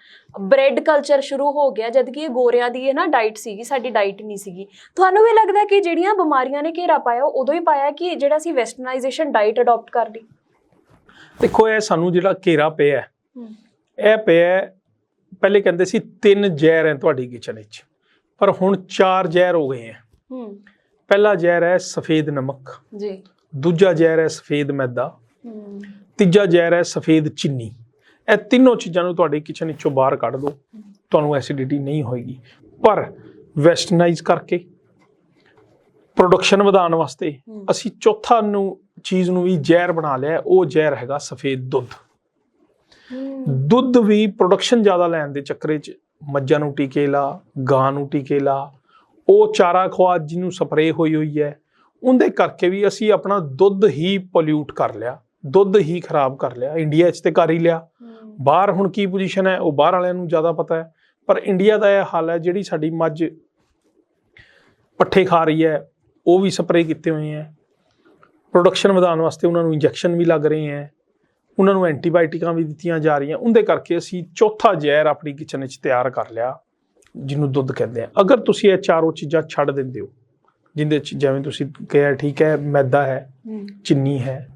ਬ੍ਰੈਡ ਕਲਚਰ ਸ਼ੁਰੂ ਹੋ ਗਿਆ ਜਦ ਕਿ ਇਹ ਗੋਰਿਆਂ ਦੀ ਹੈ ਨਾ ਡਾਈਟ ਸੀਗੀ ਸਾਡੀ ਡਾਈਟ ਨਹੀਂ ਸੀਗੀ। ਤੁਹਾਨੂੰ ਵੀ ਲੱਗਦਾ ਕਿ ਜਿਹੜੀਆਂ ਬਿਮਾਰੀਆਂ ਨੇ ਘੇਰਾ ਪਾਇਆ ਉਹ ਉਦੋਂ ਹੀ ਪਾਇਆ ਕਿ ਜਿਹੜਾ ਅਸੀਂ ਵੈਸਟਰਨਾਈਜੇਸ਼ਨ ਡਾਈਟ ਅਡਾਪਟ ਕਰ ਲਈ? ਦੇਖੋ ਇਹ ਸਾਨੂੰ ਜਿਹੜਾ ਘੇਰਾ ਪਿਆ ਹੈ, ਇਹ ਪਿਆ ਪਹਿਲੇ ਕਹਿੰਦੇ ਸੀ ਤਿੰਨ ਜ਼ਹਿਰ ਹੈ ਤੁਹਾਡੀ ਕਿਚਨ ਵਿੱਚ ਪਰ ਹੁਣ ਚਾਰ ਜ਼ਹਿਰ ਹੋ ਗਏ ਹੈ। ਹੂੰ। ਪਹਿਲਾ ਜ਼ਹਿਰ ਹੈ ਸਫੇਦ ਨਮਕ ਜੀ। ਦੂਜਾ ਜ਼ਹਿਰ ਹੈ ਸਫੇਦ ਮੈਦਾ ਹੂੰ। ਤੀਜਾ ਜ਼ਹਿਰ ਹੈ ਸਫੇਦ ਚੀਨੀ। ਇਹ ਤਿੰਨੋਂ ਚੀਜ਼ਾਂ ਨੂੰ ਤੁਹਾਡੀ ਕਿਚਨ ਵਿੱਚੋਂ ਬਾਹਰ ਕੱਢ ਦਿਓ। ਤੁਹਾਨੂੰ ਐਸਿਡਿਟੀ ਨਹੀਂ ਹੋਏਗੀ। ਪਰ ਵੈਸਟਰਨਾਈਜ਼ ਕਰਕੇ ਪ੍ਰੋਡਕਸ਼ਨ ਵਧਾਉਣ ਵਾਸਤੇ। ਅਸੀਂ ਚੌਥਾ ਨੂੰ ਚੀਜ਼ ਨੂੰ ਵੀ ਜ਼ਹਿਰ ਬਣਾ ਲਿਆ ਉਹ ਜ਼ਹਿਰ ਹੈਗਾ ਸਫੇਦ ਦੁੱਧ। ਦੁੱਧ ਵੀ ਪ੍ਰੋਡਕਸ਼ਨ ਜ਼ਿਆਦਾ ਲੈਣ ਦੇ ਚੱਕਰੇ 'ਚ ਮੱਝਾਂ ਨੂੰ ਟੀਕੇ ਲਾ ਗਾਂ ਨੂੰ ਟੀਕੇ ਲਾ। ਉਹ ਚਾਰਾ ਖਵਾ ਜਿਹਨੂੰ ਸਪਰੇਅ ਹੋਈ ਹੋਈ ਹੈ। ਉਹਦੇ ਕਰਕੇ ਵੀ ਅਸੀਂ ਆਪਣਾ ਦੁੱਧ ਹੀ ਪੋਲਿਊਟ ਕਰ ਲਿਆ। ਦੁੱਧ ਹੀ ਖਰਾਬ ਕਰ ਲਿਆ। ਇੰਡੀਆ 'ਚ ਤੇ ਕਰ ਹੀ ਲਿਆ। ਬਾਹਰ ਹੁਣ ਕੀ ਪੋਜੀਸ਼ਨ ਹੈ ਉਹ ਬਾਹਰ ਵਾਲਿਆਂ ਨੂੰ ਜ਼ਿਆਦਾ ਪਤਾ ਹੈ। ਪਰ ਇੰਡੀਆ ਦਾ ਇਹ ਹਾਲ ਹੈ ਜਿਹੜੀ ਸਾਡੀ ਮੱਝ ਪੱਠੇ ਖਾ ਰਹੀ ਹੈ ਉਹ ਵੀ ਸਪਰੇਅ ਕੀਤੇ ਹੋਏ ਹੈ। ਪ੍ਰੋਡਕਸ਼ਨ ਵਧਾਉਣ ਵਾਸਤੇ ਉਹਨਾਂ ਨੂੰ ਇੰਜੈਕਸ਼ਨ ਵੀ ਲੱਗ ਰਹੇ ਹੈ। ਉਹਨਾਂ ਨੂੰ ਐਂਟੀਬਾਇਓਟਿਕਾਂ ਵੀ ਦਿੱਤੀਆਂ ਜਾ ਰਹੀਆਂ। ਉਹਦੇ ਕਰਕੇ ਅਸੀਂ ਚੌਥਾ ਜ਼ਹਿਰ ਆਪਣੀ ਕਿਚਨ ਵਿੱਚ ਤਿਆਰ ਕਰ ਲਿਆ ਜਿਹਨੂੰ ਦੁੱਧ ਕਹਿੰਦੇ ਆ। ਅਗਰ ਤੁਸੀਂ ਇਹ ਚਾਰੋਂ ਚੀਜ਼ਾਂ ਛੱਡ ਦਿੰਦੇ ਹੋ ਜਿੰਦੇ ਚ ਜਿਵੇਂ ਤੁਸੀਂ ਕਿਹਾ ਠੀਕ ਹੈ ਮੈਦਾ ਹੈ ਹੂੰ। ਚੀਨੀ ਹੈ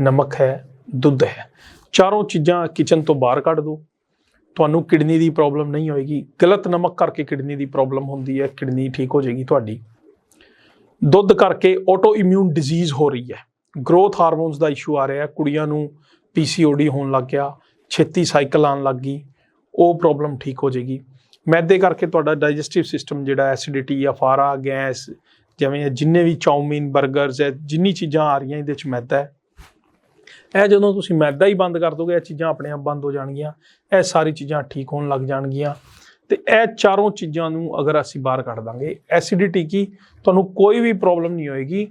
ਨਮਕ ਹੈ ਦੁੱਧ ਹੈ। ਚਾਰੋਂ ਚੀਜ਼ਾਂ ਕਿਚਨ ਤੋਂ ਬਾਹਰ ਕੱਢ ਦਿਓ। ਤੁਹਾਨੂੰ ਕਿਡਨੀ ਦੀ ਪ੍ਰੋਬਲਮ ਨਹੀਂ ਹੋਏਗੀ। ਗਲਤ ਨਮਕ ਕਰਕੇ ਕਿਡਨੀ ਦੀ ਪ੍ਰੋਬਲਮ ਹੁੰਦੀ ਹੈ। ਕਿਡਨੀ ਠੀਕ ਹੋ ਜਾਏਗੀ ਤੁਹਾਡੀ। ਦੁੱਧ ਕਰਕੇ ਆਟੋ ਇਮਿਊਨ ਡਿਜ਼ੀਜ਼ ਹੋ ਰਹੀ ਹੈ। ਗਰੋਥ ਹਾਰਮੋਨਸ ਦਾ ਇਸ਼ੂ ਆ ਰਿਹਾ ਕੁੜੀਆਂ ਨੂੰ ਪੀਸੀਓਡੀ ਹੋਣ ਲੱਗ ਗਿਆ। ਛੇਤੀ ਸਾਈਕਲ ਆਉਣ ਲੱਗ ਗਈ। ਉਹ ਪ੍ਰੋਬਲਮ ਠੀਕ ਹੋ ਜਾਏਗੀ। ਮੈਦੇ ਕਰਕੇ ਤੁਹਾਡਾ ਡਾਈਜੈਸਟਿਵ ਸਿਸਟਮ ਜਿਹੜਾ ਐਸਿਡਿਟੀ ਅਫਾਰਾ ਗੈਸ, ਜਿਵੇਂ ਜਿੰਨੇ ਵੀ ਚਾਉਮੀਨ 버ਗਰਸ ਹੈ, ਜਿੰਨੀ ਚੀਜ਼ਾਂ ਆ ਰਹੀਆਂ ਇਹਦੇ ਚ ਮੈਦਾ ਹੈ। ਇਹ ਜਦੋਂ ਤੁਸੀਂ ਮੈਦਾ ਹੀ ਬੰਦ ਕਰ ਦੋਗੇ, ਇਹ ਚੀਜ਼ਾਂ ਆਪਣੇ ਆਪ ਬੰਦ ਹੋ ਜਾਣਗੀਆਂ, ਇਹ ਸਾਰੀ ਚੀਜ਼ਾਂ ਠੀਕ ਹੋਣ ਲੱਗ ਜਾਣਗੀਆਂ। ਤੇ ਇਹ ਚਾਰੋਂ ਚੀਜ਼ਾਂ ਨੂੰ ਅਗਰ ਅਸੀਂ ਬਾਹਰ ਕੱਢ ਦਾਂਗੇ ਐਸਿਡਿਟੀ ਕੀ, ਤੁਹਾਨੂੰ ਕੋਈ ਵੀ ਪ੍ਰੋਬਲਮ ਨਹੀਂ ਹੋਏਗੀ।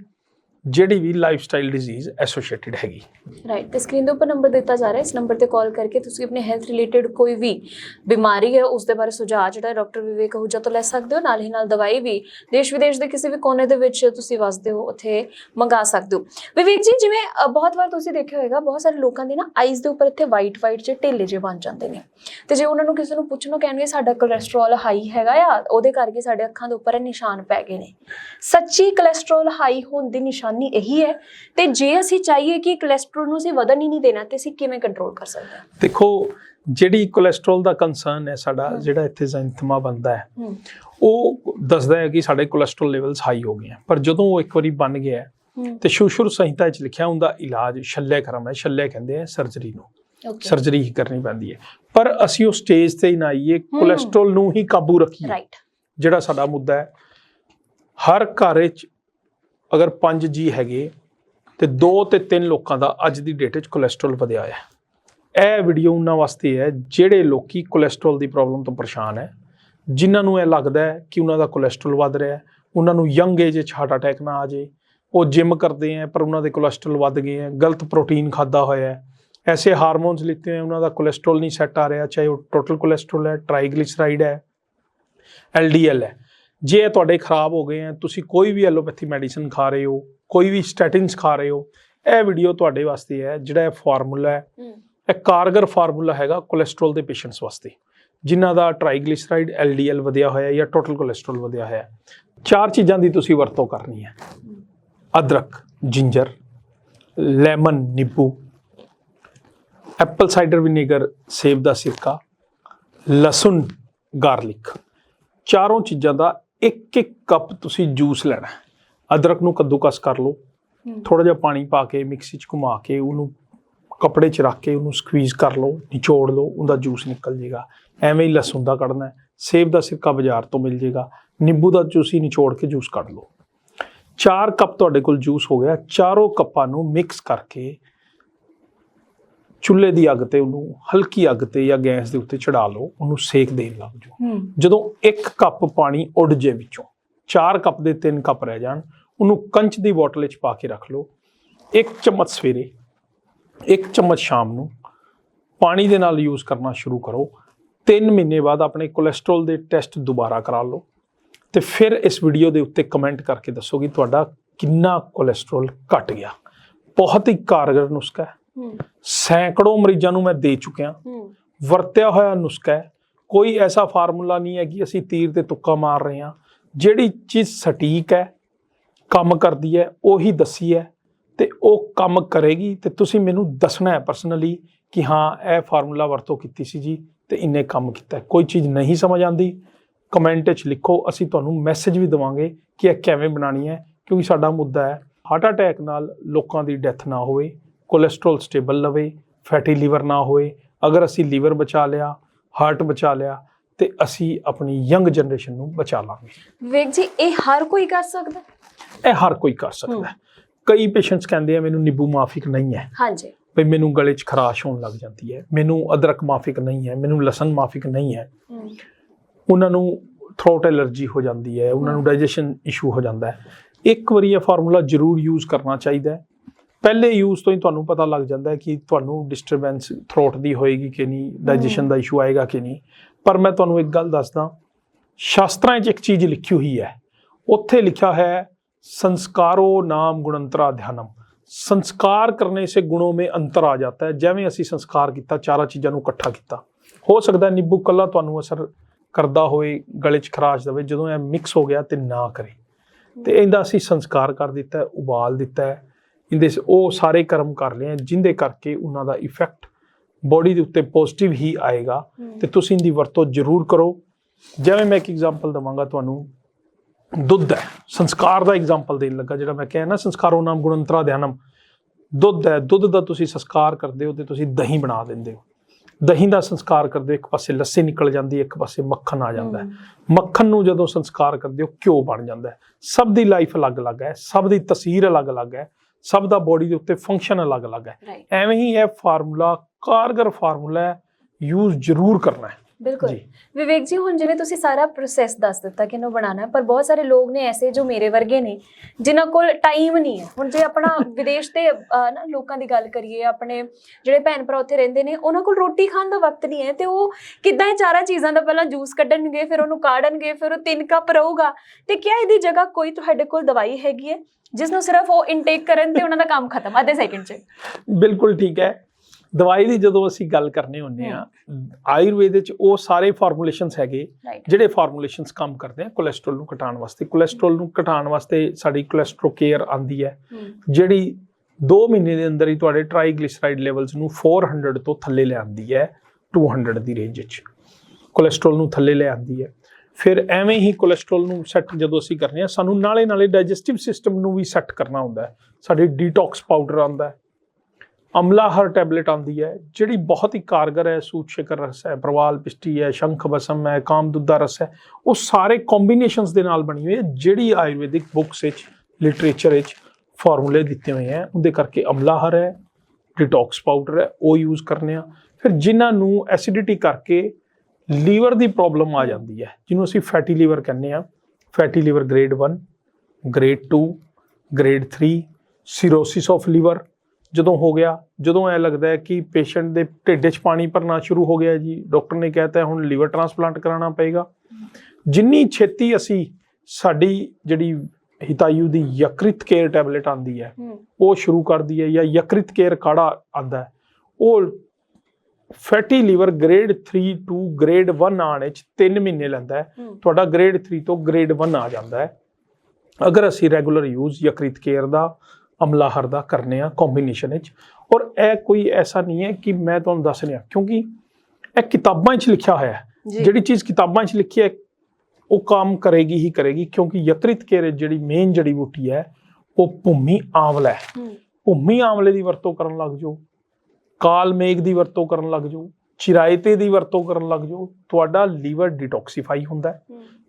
ਜਿਹੜੀ ਵੀ ਲਾਈਫਸਟਾਈਲ ਡਿਜ਼ੀਜ਼ ਐਸੋਸੀਏਟਿਡ ਹੈਗੀ। ਰਾਈਟ ਤੇ ਸਕਰੀਨ ਦੇ ਉੱਪਰ ਨੰਬਰ ਦਿੱਤਾ ਜਾ ਰਿਹਾ, ਇਸ ਨੰਬਰ ਤੇ ਕਾਲ ਕਰਕੇ ਤੁਸੀਂ ਆਪਣੇ ਹੈਲਥ ਰਿਲੇਟਡ ਕੋਈ ਵੀ ਬਿਮਾਰੀ ਹੈ, ਉਸ ਦੇ ਬਾਰੇ ਸੁਝਾਅ ਜਿਹੜਾ ਡਾਕਟਰ ਵਿਵੇਕ ਅਹੂਜਾ ਤੋਂ ਲੈ ਸਕਦੇ ਹੋ, ਨਾਲ ਹੀ ਨਾਲ ਦਵਾਈ ਵੀ ਦੇਸ਼ ਵਿਦੇਸ਼ ਦੇ ਕਿਸੇ ਵੀ ਕੋਨੇ ਦੇ ਵਿੱਚ ਤੁਸੀਂ ਵਸਦੇ ਹੋ, ਉੱਥੇ ਮੰਗਾ ਸਕਦੇ ਹੋ। ਵਿਵੇਕ ਜੀ, ਜਿਵੇਂ ਬਹੁਤ ਵਾਰ ਤੁਸੀਂ ਦੇਖਿਆ ਹੋਵੇਗਾ ਬਹੁਤ ਸਾਰੇ ਲੋਕਾਂ ਦੇ ਨਾ ਆਈਜ਼ ਦੇ ਉੱਪਰ ਇੱਥੇ ਵਾਈਟ ਵਾਈਟ ਜਿਹੇ ਢੇਲੇ ਜਿਹੇ ਬਣ ਜਾਂਦੇ ਨੇ। ਤੇ ਜੇ ਉਹਨਾਂ ਨੂੰ ਕਿਸੇ ਨੂੰ ਪੁੱਛਣੋ ਕਹਿਣਗੇ, ਸਾਡਾ ਕੋਲੇਸਟ੍ਰੋਲ ਹਾਈ ਹੈਗਾ ਆ, ਉਹਦੇ ਕਰਕੇ ਸਾਡੇ ਅੱਖਾਂ ਦੇ ਉੱਪਰ ਨਿਸ਼ਾਨ ਪੈ ਗਏ ਨੇ। ਸੱਚੀ ਕੋਲੇਸਟ੍ਰੋਲ ਹਾਈ ਹੋਣ ਦੀ ਨਿਸ਼ਾਨੀ ਇਹੀ ਹੈ ਤੇ ਜੇ ਅਸੀਂ ਚਾਹੀਏ ਕਿ ਕੋਲੇਸਟ੍ਰੋਲ ਨੂੰ ਅਸੀਂ ਵਧਣ ਹੀ ਨਹੀਂ ਦੇਣਾ ਤੇ ਅਸੀਂ ਕਿਵੇਂ ਕੰਟਰੋਲ ਕਰ ਸਕਦੇ ਹਾਂ? ਦੇਖੋ ਜਿਹੜੀ ਕੋਲੇਸਟ੍ਰੋਲ ਦਾ ਕੰਸਰਨ ਹੈ ਸਾਡਾ। ਜਿਹੜਾ ਇੱਥੇ ਜ਼ੈਂਥਮਾ ਬੰਦਾ ਹੈ ਉਹ ਦੱਸਦਾ ਹੈ ਕਿ ਸਾਡੇ ਕੋਲੇਸਟ੍ਰੋਲ ਲੈਵਲਸ ਹਾਈ ਹੋ ਗਏ ਹੈ ਪਰ ਜਦੋਂ ਉਹ ਇੱਕ ਵਾਰੀ ਬਣ ਗਿਆ ਤੇ ਸ਼ੁਸ਼ੁਰ ਸੰਹਿਤਾ ਵਿੱਚ ਲਿਖਿਆ ਹੁੰਦਾ ਇਲਾਜ ਸ਼ੱਲੇ ਕਰਮ ਹੈ ਸ਼ੱਲੇ ਕਹਿੰਦੇ ਆ ਸਰਜਰੀ ਨੂੰ। ਸਰਜਰੀ ਹੀ ਕਰਨੀ ਪੈਂਦੀ ਹੈ। ਪਰ ਅਸੀਂ ਉਹ ਸਟੇਜ ਤੇ ਹੀ ਨਾ ਆਈਏ ਕੋਲੇਸਟ੍ਰੋਲ ਨੂੰ ਹੀ ਕਾਬੂ ਰੱਖੀਏ। ਰਾਈਟ ਜਿਹੜਾ ਸਾਡਾ ਮੁੱਦਾ ਹੈ ਹਰ ਘਰ ਵਿੱਚ ਅਗਰ 5 ਜੀ ਹੈਗੇ ਤੇ 2 ਤੇ 3 ਲੋਕਾਂ ਦਾ ਅੱਜ ਦੀ ਡੇਟ 'ਚ ਕੋਲੇਸਟ੍ਰੋਲ ਵਧਿਆ ਹੋਇਆ ਹੈ। ਇਹ ਵੀਡੀਓ ਉਹਨਾਂ ਵਾਸਤੇ ਹੈ, ਜਿਹੜੇ ਲੋਕੀ ਕੋਲੇਸਟ੍ਰੋਲ ਦੀ ਪ੍ਰੋਬਲਮ ਤੋਂ ਪਰੇਸ਼ਾਨ ਹੈ, ਜਿਨ੍ਹਾਂ ਨੂੰ ਇਹ ਲੱਗਦਾ ਹੈ ਕਿ ਉਹਨਾਂ ਦਾ ਕੋਲੇਸਟ੍ਰੋਲ ਵੱਧ ਰਿਹਾ ਹੈ, ਉਹਨਾਂ ਨੂੰ ਯੰਗ ਏਜ ਵਿੱਚ ਹਾਰਟ ਅਟੈਕ ਨਾ ਆ ਜੇ ਉਹ ਜਿਮ ਕਰਦੇ ਆ ਪਰ ਉਹਨਾਂ ਦੇ ਕੋਲੇਸਟ੍ਰੋਲ ਵੱਧ ਗਏ ਆ ਗਲਤ ਪ੍ਰੋਟੀਨ ਖਾਦਾ ਹੋਇਆ ਹੈ। ਐਸੇ ਹਾਰਮੋਨਸ ਲਿੱਤੇ ਹੋਏ ਉਹਨਾਂ ਦਾ ਕੋਲੇਸਟ੍ਰੋਲ ਨਹੀਂ ਸੈੱਟ ਆ ਰਿਹਾ, ਚਾਹੇ ਉਹ ਟੋਟਲ ਕੋਲੇਸਟ੍ਰੋਲ ਹੈ ਟ੍ਰਾਈਗਲਿਸਰਾਈਡ ਹੈ ਐਲਡੀਐਲ ਹੈ। ਜੇ ਇਹ ਤੁਹਾਡੇ ਖਰਾਬ ਹੋ ਗਏ ਆ ਤੁਸੀਂ ਕੋਈ ਵੀ ਐਲੋਪੈਥੀ ਮੈਡੀਸਿਨ ਖਾ ਰਹੇ ਹੋ ਕੋਈ ਵੀ ਸਟੈਟਿਨਸ ਖਾ ਰਹੇ ਹੋ ਇਹ ਵੀਡੀਓ ਤੁਹਾਡੇ ਵਾਸਤੇ ਹੈ ਜਿਹੜਾ ਇਹ ਫਾਰਮੂਲਾ ਹੈ। ਇਹ ਕਾਰਗਰ ਫਾਰਮੂਲਾ ਹੈਗਾ ਕੋਲੇਸਟ੍ਰੋਲ ਦੇ ਪੇਸ਼ੈਂਟਸ ਵਾਸਤੇ ਜਿਨ੍ਹਾਂ ਦਾ ਟ੍ਰਾਈਗਲਿਸਰਾਈਡ ਐਲਡੀਐਲ ਵਧਿਆ ਹੋਇਆ ਹੈ ਜਾਂ ਟੋਟਲ ਕੋਲੇਸਟ੍ਰੋਲ ਵਧਿਆ ਹੋਇਆ ਹੈ। ਚਾਰ ਚੀਜ਼ਾਂ ਦੀ ਤੁਸੀਂ ਵਰਤੋਂ ਕਰਨੀ ਹੈ। ਅਦਰਕ ਜਿੰਜਰ ਲੈਮਨ ਨਿੰਬੂ ਐਪਲ ਸਾਈਡਰ ਵਿਨੇਗਰ ਸੇਬ ਦਾ ਸਿਰਕਾ ਲਸਣ ਗਾਰਲਿਕ ਚਾਰੋਂ ਚੀਜ਼ਾਂ ਦਾ ਇੱਕ ਇੱਕ ਕੱਪ ਤੁਸੀਂ ਜੂਸ ਲੈਣਾ। ਅਦਰਕ ਨੂੰ ਕੱਦੂਕਸ ਕਰ ਲਓ। ਥੋੜਾ ਜਿਹਾ ਪਾਣੀ ਪਾ ਕੇ ਮਿਕਸੀ 'ਚ ਘੁਮਾ ਕੇ ਉਹਨੂੰ ਕੱਪੜੇ 'ਚ ਰੱਖ ਕੇ ਉਹਨੂੰ ਸਕਵੀਜ਼ ਕਰ ਲਓ ਨਿਚੋੜ ਲਓ ਉਹਦਾ ਜੂਸ ਨਿਕਲ ਜਾਏਗਾ ਐਵੇਂ ਹੀ ਲਸਣ ਦਾ ਕੱਢਣਾ। ਸੇਬ ਦਾ ਸਿਰਕਾ ਬਾਜ਼ਾਰ ਤੋਂ ਮਿਲ ਜਾਏਗਾ ਨਿੰਬੂ ਦਾ ਜੂਸ ਹੀ ਨਿਚੋੜ ਕੇ ਜੂਸ ਕੱਢ ਲਓ। ਚਾਰ ਕੱਪ ਤੁਹਾਡੇ ਕੋਲ ਜੂਸ ਹੋ ਗਿਆ। ਚਾਰੋਂ ਕੱਪਾਂ ਨੂੰ ਮਿਕਸ ਕਰਕੇ ਚੁੱਲ੍ਹੇ ਦੀ ਅੱਗ ਤੇ ਉਹਨੂੰ ਹਲਕੀ ਅੱਗ ਤੇ ਜਾਂ ਗੈਸ ਦੇ ਉੱਤੇ ਚੜਾ ਲਓ ਉਹਨੂੰ ਸੇਕ ਦੇਣ ਲੱਗ ਜਾਓ। ਜਦੋਂ ਇੱਕ ਕੱਪ ਪਾਣੀ ਉੱਡ ਜੇ ਵਿੱਚੋਂ ਚਾਰ ਕੱਪ ਦੇ ਤਿੰਨ ਕੱਪ ਰਹਿ ਜਾਣ ਉਹਨੂੰ ਕੰਚ ਦੀ ਬੋਤਲ ਵਿੱਚ ਪਾ ਕੇ ਰੱਖ ਲਓ। ਇੱਕ ਚਮਚ ਸਵੇਰੇ ਇੱਕ ਚਮਚ ਸ਼ਾਮ ਨੂੰ ਪਾਣੀ ਦੇ ਨਾਲ ਯੂਜ਼ ਕਰਨਾ ਸ਼ੁਰੂ ਕਰੋ। 3 ਮਹੀਨੇ ਬਾਅਦ ਆਪਣੇ ਕੋਲੇਸਟ੍ਰੋਲ ਦੇ ਟੈਸਟ ਦੁਬਾਰਾ ਕਰਾ ਲਓ। ਤੇ ਫਿਰ ਇਸ ਵੀਡੀਓ ਦੇ ਉੱਤੇ ਕਮੈਂਟ ਕਰਕੇ ਦੱਸੋ ਕਿ ਤੁਹਾਡਾ ਕਿੰਨਾ ਕੋਲੇਸਟ੍ਰੋਲ ਘਟ ਗਿਆ। ਬਹੁਤ ਹੀ ਕਾਰਗਰ ਨੁਸਖਾ ਹੈ। ਸੈਂਕੜੋ ਮਰੀਜ਼ਾਂ ਨੂੰ ਮੈਂ ਦੇ ਚੁੱਕਿਆ। ਵਰਤਿਆ ਹੋਇਆ ਨੁਸਖਾ ਹੈ। ਕੋਈ ਐਸਾ ਫਾਰਮੂਲਾ ਨਹੀਂ ਹੈ ਕਿ ਅਸੀਂ ਤੀਰ ਤੇ ਤੁੱਕਾ ਮਾਰ ਰਹੇ ਹਾਂ। ਜਿਹੜੀ ਚੀਜ਼ ਸਟੀਕ ਹੈ ਕੰਮ ਕਰਦੀ ਹੈ ਉਹੀ ਦੱਸੀ ਹੈ ਤੇ ਉਹ ਕੰਮ ਕਰੇਗੀ ਤੇ ਤੁਸੀਂ ਮੈਨੂੰ ਦੱਸਣਾ ਹੈ ਪਰਸਨਲੀ ਕਿ ਹਾਂ ਇਹ ਫਾਰਮੂਲਾ ਵਰਤੋਂ ਕੀਤੀ ਸੀ ਜੀ ਤੇ ਇੰਨੇ ਕੰਮ ਕੀਤਾ। ਕੋਈ ਚੀਜ਼ ਨਹੀਂ ਸਮਝ ਆਂਦੀ ਕਮੈਂਟ ਵਿੱਚ ਲਿਖੋ ਅਸੀਂ ਤੁਹਾਨੂੰ ਮੈਸੇਜ ਵੀ ਦਵਾਂਗੇ ਕਿ ਇਹ ਕਿਵੇਂ ਬਣਾਣੀ ਹੈ ਕਿਉਂਕਿ ਸਾਡਾ ਮੁੱਦਾ ਹੈ ਹਾਰਟ ਅਟੈਕ ਨਾਲ ਲੋਕਾਂ ਦੀ ਡੈਥ ਨਾ ਹੋਵੇ। ਕੋਲੇਸਟ੍ਰੋਲ ਸਟੇਬਲ ਲਵੇ ਫੈਟੀ ਲੀਵਰ ਨਾ ਹੋਵੇ ਅਗਰ ਅਸੀਂ ਲੀਵਰ ਬਚਾ ਲਿਆ ਹਾਰਟ ਬਚਾ ਲਿਆ ਤੇ ਅਸੀਂ ਆਪਣੀ ਯੰਗ ਜਨਰੇਸ਼ਨ ਨੂੰ ਬਚਾ ਲਾਂਗੇ। ਵਿਵੇਕ ਜੀ ਇਹ ਹਰ ਕੋਈ ਕਰ ਸਕਦਾ? ਇਹ ਹਰ ਕੋਈ ਕਰ ਸਕਦਾ ਕਈ ਪੇਸ਼ੈਂਟਸ ਕਹਿੰਦੇ ਆ ਮੈਨੂੰ ਨਿੰਬੂ ਮਾਫਿਕ ਨਹੀਂ ਹੈ। ਹਾਂਜੀ। ਵੀ ਮੈਨੂੰ ਗਲੇ 'ਚ ਖਰਾਸ਼ ਹੋਣ ਲੱਗ ਜਾਂਦੀ ਹੈ। ਮੈਨੂੰ ਅਦਰਕ ਮਾਫਿਕ ਨਹੀਂ ਹੈ। ਮੈਨੂੰ ਲਸਣ ਮਾਫਿਕ ਨਹੀਂ ਹੈ। ਉਹਨਾਂ ਨੂੰ ਥਰੋਟ ਐਲਰਜੀ ਹੋ ਜਾਂਦੀ ਹੈ। ਉਹਨਾਂ ਨੂੰ ਡਾਈਜੈਸ਼ਨ ਇਸ਼ੂ ਹੋ ਜਾਂਦਾ ਹੈ। ਇੱਕ ਵਾਰੀ ਇਹ ਫਾਰਮੂਲਾ ਜ਼ਰੂਰ ਯੂਜ਼ ਕਰਨਾ ਚਾਹੀਦਾ ਹੈ। ਪਹਿਲੇ ਯੂਜ਼ ਤੋਂ ਹੀ ਤੁਹਾਨੂੰ ਪਤਾ ਲੱਗ ਜਾਂਦਾ ਹੈ ਕਿ ਤੁਹਾਨੂੰ ਡਿਸਟਰਬੈਂਸ ਥਰੋਟ ਦੀ ਹੋਏਗੀ ਕਿ ਨਹੀਂ ਡਾਈਜੈਸ਼ਨ ਦਾ ਇਸ਼ੂ ਆਏਗਾ ਕਿ ਨਹੀਂ। ਪਰ ਮੈਂ ਤੁਹਾਨੂੰ ਇੱਕ ਗੱਲ ਦੱਸਦਾ, ਸ਼ਾਸਤਰਾਂ 'ਚ ਇੱਕ ਚੀਜ਼ ਲਿਖੀ ਹੋਈ ਹੈ। ਉੱਥੇ ਲਿਖਿਆ ਹੈ, ਸੰਸਕਾਰੋ ਨਾਮ ਗੁਣੰਤਰਾ ਧਿਆਨਮ ਸੰਸਕਾਰ ਕਰਨੇ ਸੇ ਗੁਣੋਂ ਮੇ ਅੰਤਰ ਆ ਜਾਂਦਾ ਹੈ। ਜਿਵੇਂ ਅਸੀਂ ਸੰਸਕਾਰ ਕੀਤਾ, ਚਾਰਾਂ ਚੀਜ਼ਾਂ ਨੂੰ ਇਕੱਠਾ ਕੀਤਾ। ਹੋ ਸਕਦਾ ਨਿੰਬੂ ਕੱਲਾ ਤੁਹਾਨੂੰ ਅਸਰ ਕਰਦਾ ਹੋਏ ਗਲੇ 'ਚ ਖਰਾਸ਼ ਦੇਵੇ। ਜਦੋਂ ਇਹ ਮਿਕਸ ਹੋ ਗਿਆ ਤੇ ਨਾ ਕਰੇ। ਤੇ ਇਹਦਾ ਅਸੀਂ ਸੰਸਕਾਰ ਕਰ ਦਿੱਤਾ ਉਬਾਲ ਦਿੱਤਾ ਹੈ। ਇਹਦੇ ਉਹ ਸਾਰੇ ਕਰਮ ਕਰ ਲਏ ਹੈ, ਜਿੰਦੇ ਕਰਕੇ ਉਹਨਾਂ ਦਾ ਇਫੈਕਟ ਬੋਡੀ ਦੇ ਉੱਤੇ ਪੋਜ਼ਿਟਿਵ ਹੀ ਆਏਗਾ। ਤੇ ਤੁਸੀਂ ਇਹਦੀ ਵਰਤੋਂ ਜ਼ਰੂਰ ਕਰੋ। ਜਿਵੇਂ ਮੈਂ ਇੱਕ ਐਗਜ਼ਾਮਪਲ ਦਵਾਂਗਾ ਤੁਹਾਨੂੰ। ਦੁੱਧ ਹੈ। ਸੰਸਕਾਰ ਦਾ ਐਗਜ਼ਾਮਪਲ ਦੇਣ ਲੱਗਾ ਜਿਹੜਾ ਮੈਂ ਕਿਹਾ ਨਾ ਸੰਸਕਾਰੋ ਨਾਮ ਗੁਣੰਤਰਾ ਧਿਆਨਮ ਦੁੱਧ ਹੈ। ਦੁੱਧ ਦਾ ਤੁਸੀਂ ਸੰਸਕਾਰ ਕਰਦੇ ਹੋ ਤੇ ਤੁਸੀਂ ਦਹੀਂ ਬਣਾ ਦਿੰਦੇ ਹੋ। ਦਹੀਂ ਦਾ ਸੰਸਕਾਰ ਕਰਦੇ ਇੱਕ ਪਾਸੇ ਲੱਸੀ ਨਿਕਲ ਜਾਂਦੀ ਹੈ ਇੱਕ ਪਾਸੇ ਮੱਖਣ ਆ ਜਾਂਦਾ ਹੈ। ਮੱਖਣ ਨੂੰ ਜਦੋਂ ਸੰਸਕਾਰ ਕਰਦੇ ਹੋ ਘਿਓ ਬਣ ਜਾਂਦਾ ਹੈ। ਸਭ ਦੀ ਲਾਈਫ ਅਲੱਗ-ਅਲੱਗ ਹੈ। ਸਭ ਦੀ ਤਸਵੀਰ ਅਲੱਗ-ਅਲੱਗ ਹੈ। ਸਭ ਦਾ ਬੋਡੀ ਦੇ ਉੱਤੇ ਫੰਕਸ਼ਨ ਅਲੱਗ-ਅਲੱਗ ਹੈ। ਐਵੇਂ ਹੀ ਇਹ ਫਾਰਮੂਲਾ ਕਾਰਗਰ ਫਾਰਮੂਲਾ ਹੈ ਯੂਜ਼ ਜ਼ਰੂਰ ਕਰਨਾ ਹੈ। ਬਿਲਕੁਲ। ਵਿਵੇਕ ਜੀ ਹੁਣ ਜਿਵੇਂ ਤੁਸੀਂ ਸਾਰਾ ਪ੍ਰੋਸੈਸ ਦੱਸ ਦਿੱਤਾ ਕਿ ਇਹਨੂੰ ਬਣਾਉਣਾ ਪਰ ਬਹੁਤ ਸਾਰੇ ਲੋਕ ਨੇ ਐਸੇ ਜੋ ਮੇਰੇ ਵਰਗੇ ਨੇ ਜਿਨ੍ਹਾਂ ਕੋਲ ਟਾਈਮ ਨਹੀਂ ਹੈ। ਹੁਣ ਜੇ ਆਪਣਾ ਵਿਦੇਸ਼ ਤੇ ਨਾ ਲੋਕਾਂ ਦੀ ਗੱਲ ਕਰੀਏ ਆਪਣੇ ਜਿਹੜੇ ਭੈਣ ਭਰਾ ਉੱਥੇ ਰਹਿੰਦੇ ਨੇ ਉਹਨਾਂ ਕੋਲ ਰੋਟੀ ਖਾਣ ਦਾ ਵਕਤ ਨਹੀਂ ਹੈ ਤੇ ਉਹ ਕਿੱਦਾਂ ਇਹ ਚਾਰਾਂ ਚੀਜ਼ਾਂ ਦਾ ਪਹਿਲਾਂ ਜੂਸ ਕੱਢਣਗੇ ਫਿਰ ਉਹਨੂੰ ਕਾੜਨਗੇ ਫਿਰ ਉਹ ਤਿੰਨ ਕੱਪ ਰਹੂਗਾ। ਤੇ ਕਿਆ ਇਹਦੀ ਜਗ੍ਹਾ ਕੋਈ ਤੁਹਾਡੇ ਕੋਲ ਦਵਾਈ ਹੈਗੀ ਹੈ ਜਿਸ ਨੂੰ ਸਿਰਫ ਉਹ ਇਨਟੇਕ ਕਰਨ ਤੇ ਉਹਨਾਂ ਦਾ ਕੰਮ ਖਤਮ ਅੱਧੇ ਸੈਕਿੰਡ 'ਚ? ਬਿਲਕੁਲ ਠੀਕ ਹੈ। ਦਵਾਈ ਦੀ ਜਦੋਂ ਅਸੀਂ ਗੱਲ ਕਰਨੇ ਹੁੰਦੇ ਆ ਆਯੁਰਵੇਦ ਵਿੱਚ ਉਹ ਸਾਰੇ ਫਾਰਮੂਲੇਸ਼ਨਸ ਹੈਗੇ ਜਿਹੜੇ ਫਾਰਮੂਲੇਸ਼ਨਸ ਕੰਮ ਕਰਦੇ ਆ ਕੋਲੇਸਟ੍ਰੋਲ ਨੂੰ ਘਟਾਉਣ ਵਾਸਤੇ। ਕੋਲੇਸਟ੍ਰੋਲ ਨੂੰ ਘਟਾਉਣ ਵਾਸਤੇ ਸਾਡੀ ਕੋਲੇਸਟ੍ਰੋ ਕੇਅਰ ਆਂਦੀ ਹੈ ਜਿਹੜੀ 2 ਮਹੀਨੇ ਦੇ ਅੰਦਰ ਹੀ ਤੁਹਾਡੇ ਟ੍ਰਾਈਗਲਿਸਰਾਈਡ ਲੈਵਲਸ ਨੂੰ 400 ਤੋਂ ਥੱਲੇ ਲਿਆਂਦੀ ਹੈ 200 ਦੀ ਰੇਂਜ ਵਿੱਚ। ਕੋਲੇਸਟ੍ਰੋਲ ਨੂੰ ਥੱਲੇ ਲਿਆਂਦੀ ਹੈ। ਫਿਰ ਐਵੇਂ ਹੀ ਕੋਲੇਸਟ੍ਰੋਲ ਨੂੰ ਸੈੱਟ ਜਦੋਂ ਅਸੀਂ ਕਰਨੇ ਆ ਸਾਨੂੰ ਨਾਲੇ ਨਾਲੇ ਡਾਈਜੈਸਟਿਵ ਸਿਸਟਮ ਨੂੰ ਵੀ ਸੈੱਟ ਕਰਨਾ ਹੁੰਦਾ ਹੈ। ਸਾਡੀ ਡੀਟੌਕਸ ਪਾਊਡਰ ਆਂਦਾ ਹੈ। ਅਮਲਾ ਹਰ ਟੈਬਲੇਟ ਆਉਂਦੀ ਹੈ, ਜਿਹੜੀ ਬਹੁਤ ਹੀ ਕਾਰਗਰ ਹੈ, ਸੂਤ ਸ਼ਿਕਰ ਰਸ ਹੈ, ਪ੍ਰਵਾਲ ਪਿਸ਼ਟੀ ਹੈ, ਸ਼ੰਖ ਬਸਮ ਹੈ ਕਾਮਦੁੱਧਾ ਰਸ ਹੈ, ਉਹ ਸਾਰੇ ਕੰਬੀਨੇਸ਼ਨਸ ਦੇ ਨਾਲ ਬਣੀ ਹੋਈ ਹੈ, ਜਿਹੜੀ ਆਯੁਰਵੈਦਿਕ ਬੁੱਕਸ ਵਿੱਚ ਲਿਟਰੇਚਰ ਵਿੱਚ ਫਾਰਮੂਲੇ ਦਿੱਤੇ ਹੋਏ ਹੈ, ਉਹਦੇ ਕਰਕੇ ਅਮਲਾ ਹਰ ਹੈ ਡਿਟੌਕਸ ਪਾਊਡਰ ਹੈ, ਉਹ ਯੂਜ਼ ਕਰਨੇ ਆ। ਫਿਰ ਜਿਨ੍ਹਾਂ ਨੂੰ ਐਸਿਡਿਟੀ ਕਰਕੇ ਲੀਵਰ ਦੀ ਪ੍ਰੋਬਲਮ ਆ ਜਾਂਦੀ ਹੈ, ਜਿਹਨੂੰ ਅਸੀਂ ਫੈਟੀ ਲੀਵਰ ਕਹਿੰਦੇ ਆ fatty liver grade 1 grade 2 grade 3 cirrhosis of liver ਜਦੋਂ ਹੋ ਗਿਆ ਜਦੋਂ ਐ ਲੱਗਦਾ ਹੈ ਕਿ ਪੇਸ਼ੈਂਟ ਦੇ ਢਿੱਡ 'ਚ ਪਾਣੀ ਭਰਨਾ ਸ਼ੁਰੂ ਹੋ ਗਿਆ ਜੀ ਡਾਕਟਰ ਨੇ ਕਹਿਤਾ ਹੁਣ ਲੀਵਰ ਟ੍ਰਾਂਸਪਲਾਂਟ ਕਰਾਉਣਾ ਪਏਗਾ। ਜਿੰਨੀ ਛੇਤੀ ਅਸੀਂ ਸਾਡੀ ਜਿਹੜੀ ਹਿਤਾਯੂ ਦੀ ਯਕ੍ਰਿਤ ਕੇਅਰ ਟੈਬਲੇਟ ਆਂਦੀ ਹੈ ਉਹ ਸ਼ੁਰੂ ਕਰਦੀ ਹੈ ਜਾਂ ਯਕ੍ਰਿਤ ਕੇਅਰ ਕਾੜਾ ਆਂਦਾ ਹੈ ਉਹ fatty liver grade 3 to grade 1 ਆਉਣ ਵਿੱਚ 3 ਮਹੀਨੇ ਲੈਂਦਾ ਹੂੰ। ਤੁਹਾਡਾ ਗ੍ਰੇਡ 3 ਤੋਂ ਗ੍ਰੇਡ 1 ਆ ਜਾਂਦਾ ਹੈ। ਅਗਰ ਅਸੀਂ ਰੈਗੂਲਰ ਯੂਜ਼ ਯਕ੍ਰਿਤ ਕੇਅਰ ਦਾ ਅਮਲਾਹਰ ਦਾ ਕਰਨੇ ਆ ਕੰਬੀਨੇਸ਼ਨ ਵਿੱਚ। ਔਰ ਇਹ ਕੋਈ ਐਸਾ ਨਹੀਂ ਹੈ ਕਿ ਮੈਂ ਤੁਹਾਨੂੰ ਦੱਸ ਰਿਹਾ ਕਿਉਂਕਿ ਇਹ ਕਿਤਾਬਾਂ 'ਚ ਲਿਖਿਆ ਹੋਇਆ ਹੈ। ਜਿਹੜੀ ਚੀਜ਼ ਕਿਤਾਬਾਂ 'ਚ ਲਿਖੀ ਹੈ ਉਹ ਕੰਮ ਕਰੇਗੀ ਹੀ ਕਰੇਗੀ ਕਿਉਂਕਿ ਯਕ੍ਰਿਤ ਕੇਅਰ ਜਿਹੜੀ ਮੇਨ ਜੜੀ ਬੂਟੀ ਹੈ ਉਹ ਭੂਮੀ ਆਂਵਲਾ ਹੈ। ਭੂਮੀ ਆਮਲੇ ਦੀ ਵਰਤੋਂ ਕਰਨ ਲੱਗ ਜਾਓ ਕਾਲ ਮੇਘ ਦੀ ਵਰਤੋਂ ਕਰਨ ਲੱਗ ਜਾਓ ਚਿਰਾਇਤੇ ਦੀ ਵਰਤੋਂ ਕਰਨ ਲੱਗ ਜਾਓ ਤੁਹਾਡਾ ਲੀਵਰ ਡਿਟੌਕਸੀਫਾਈ ਹੁੰਦਾ ਹੈ।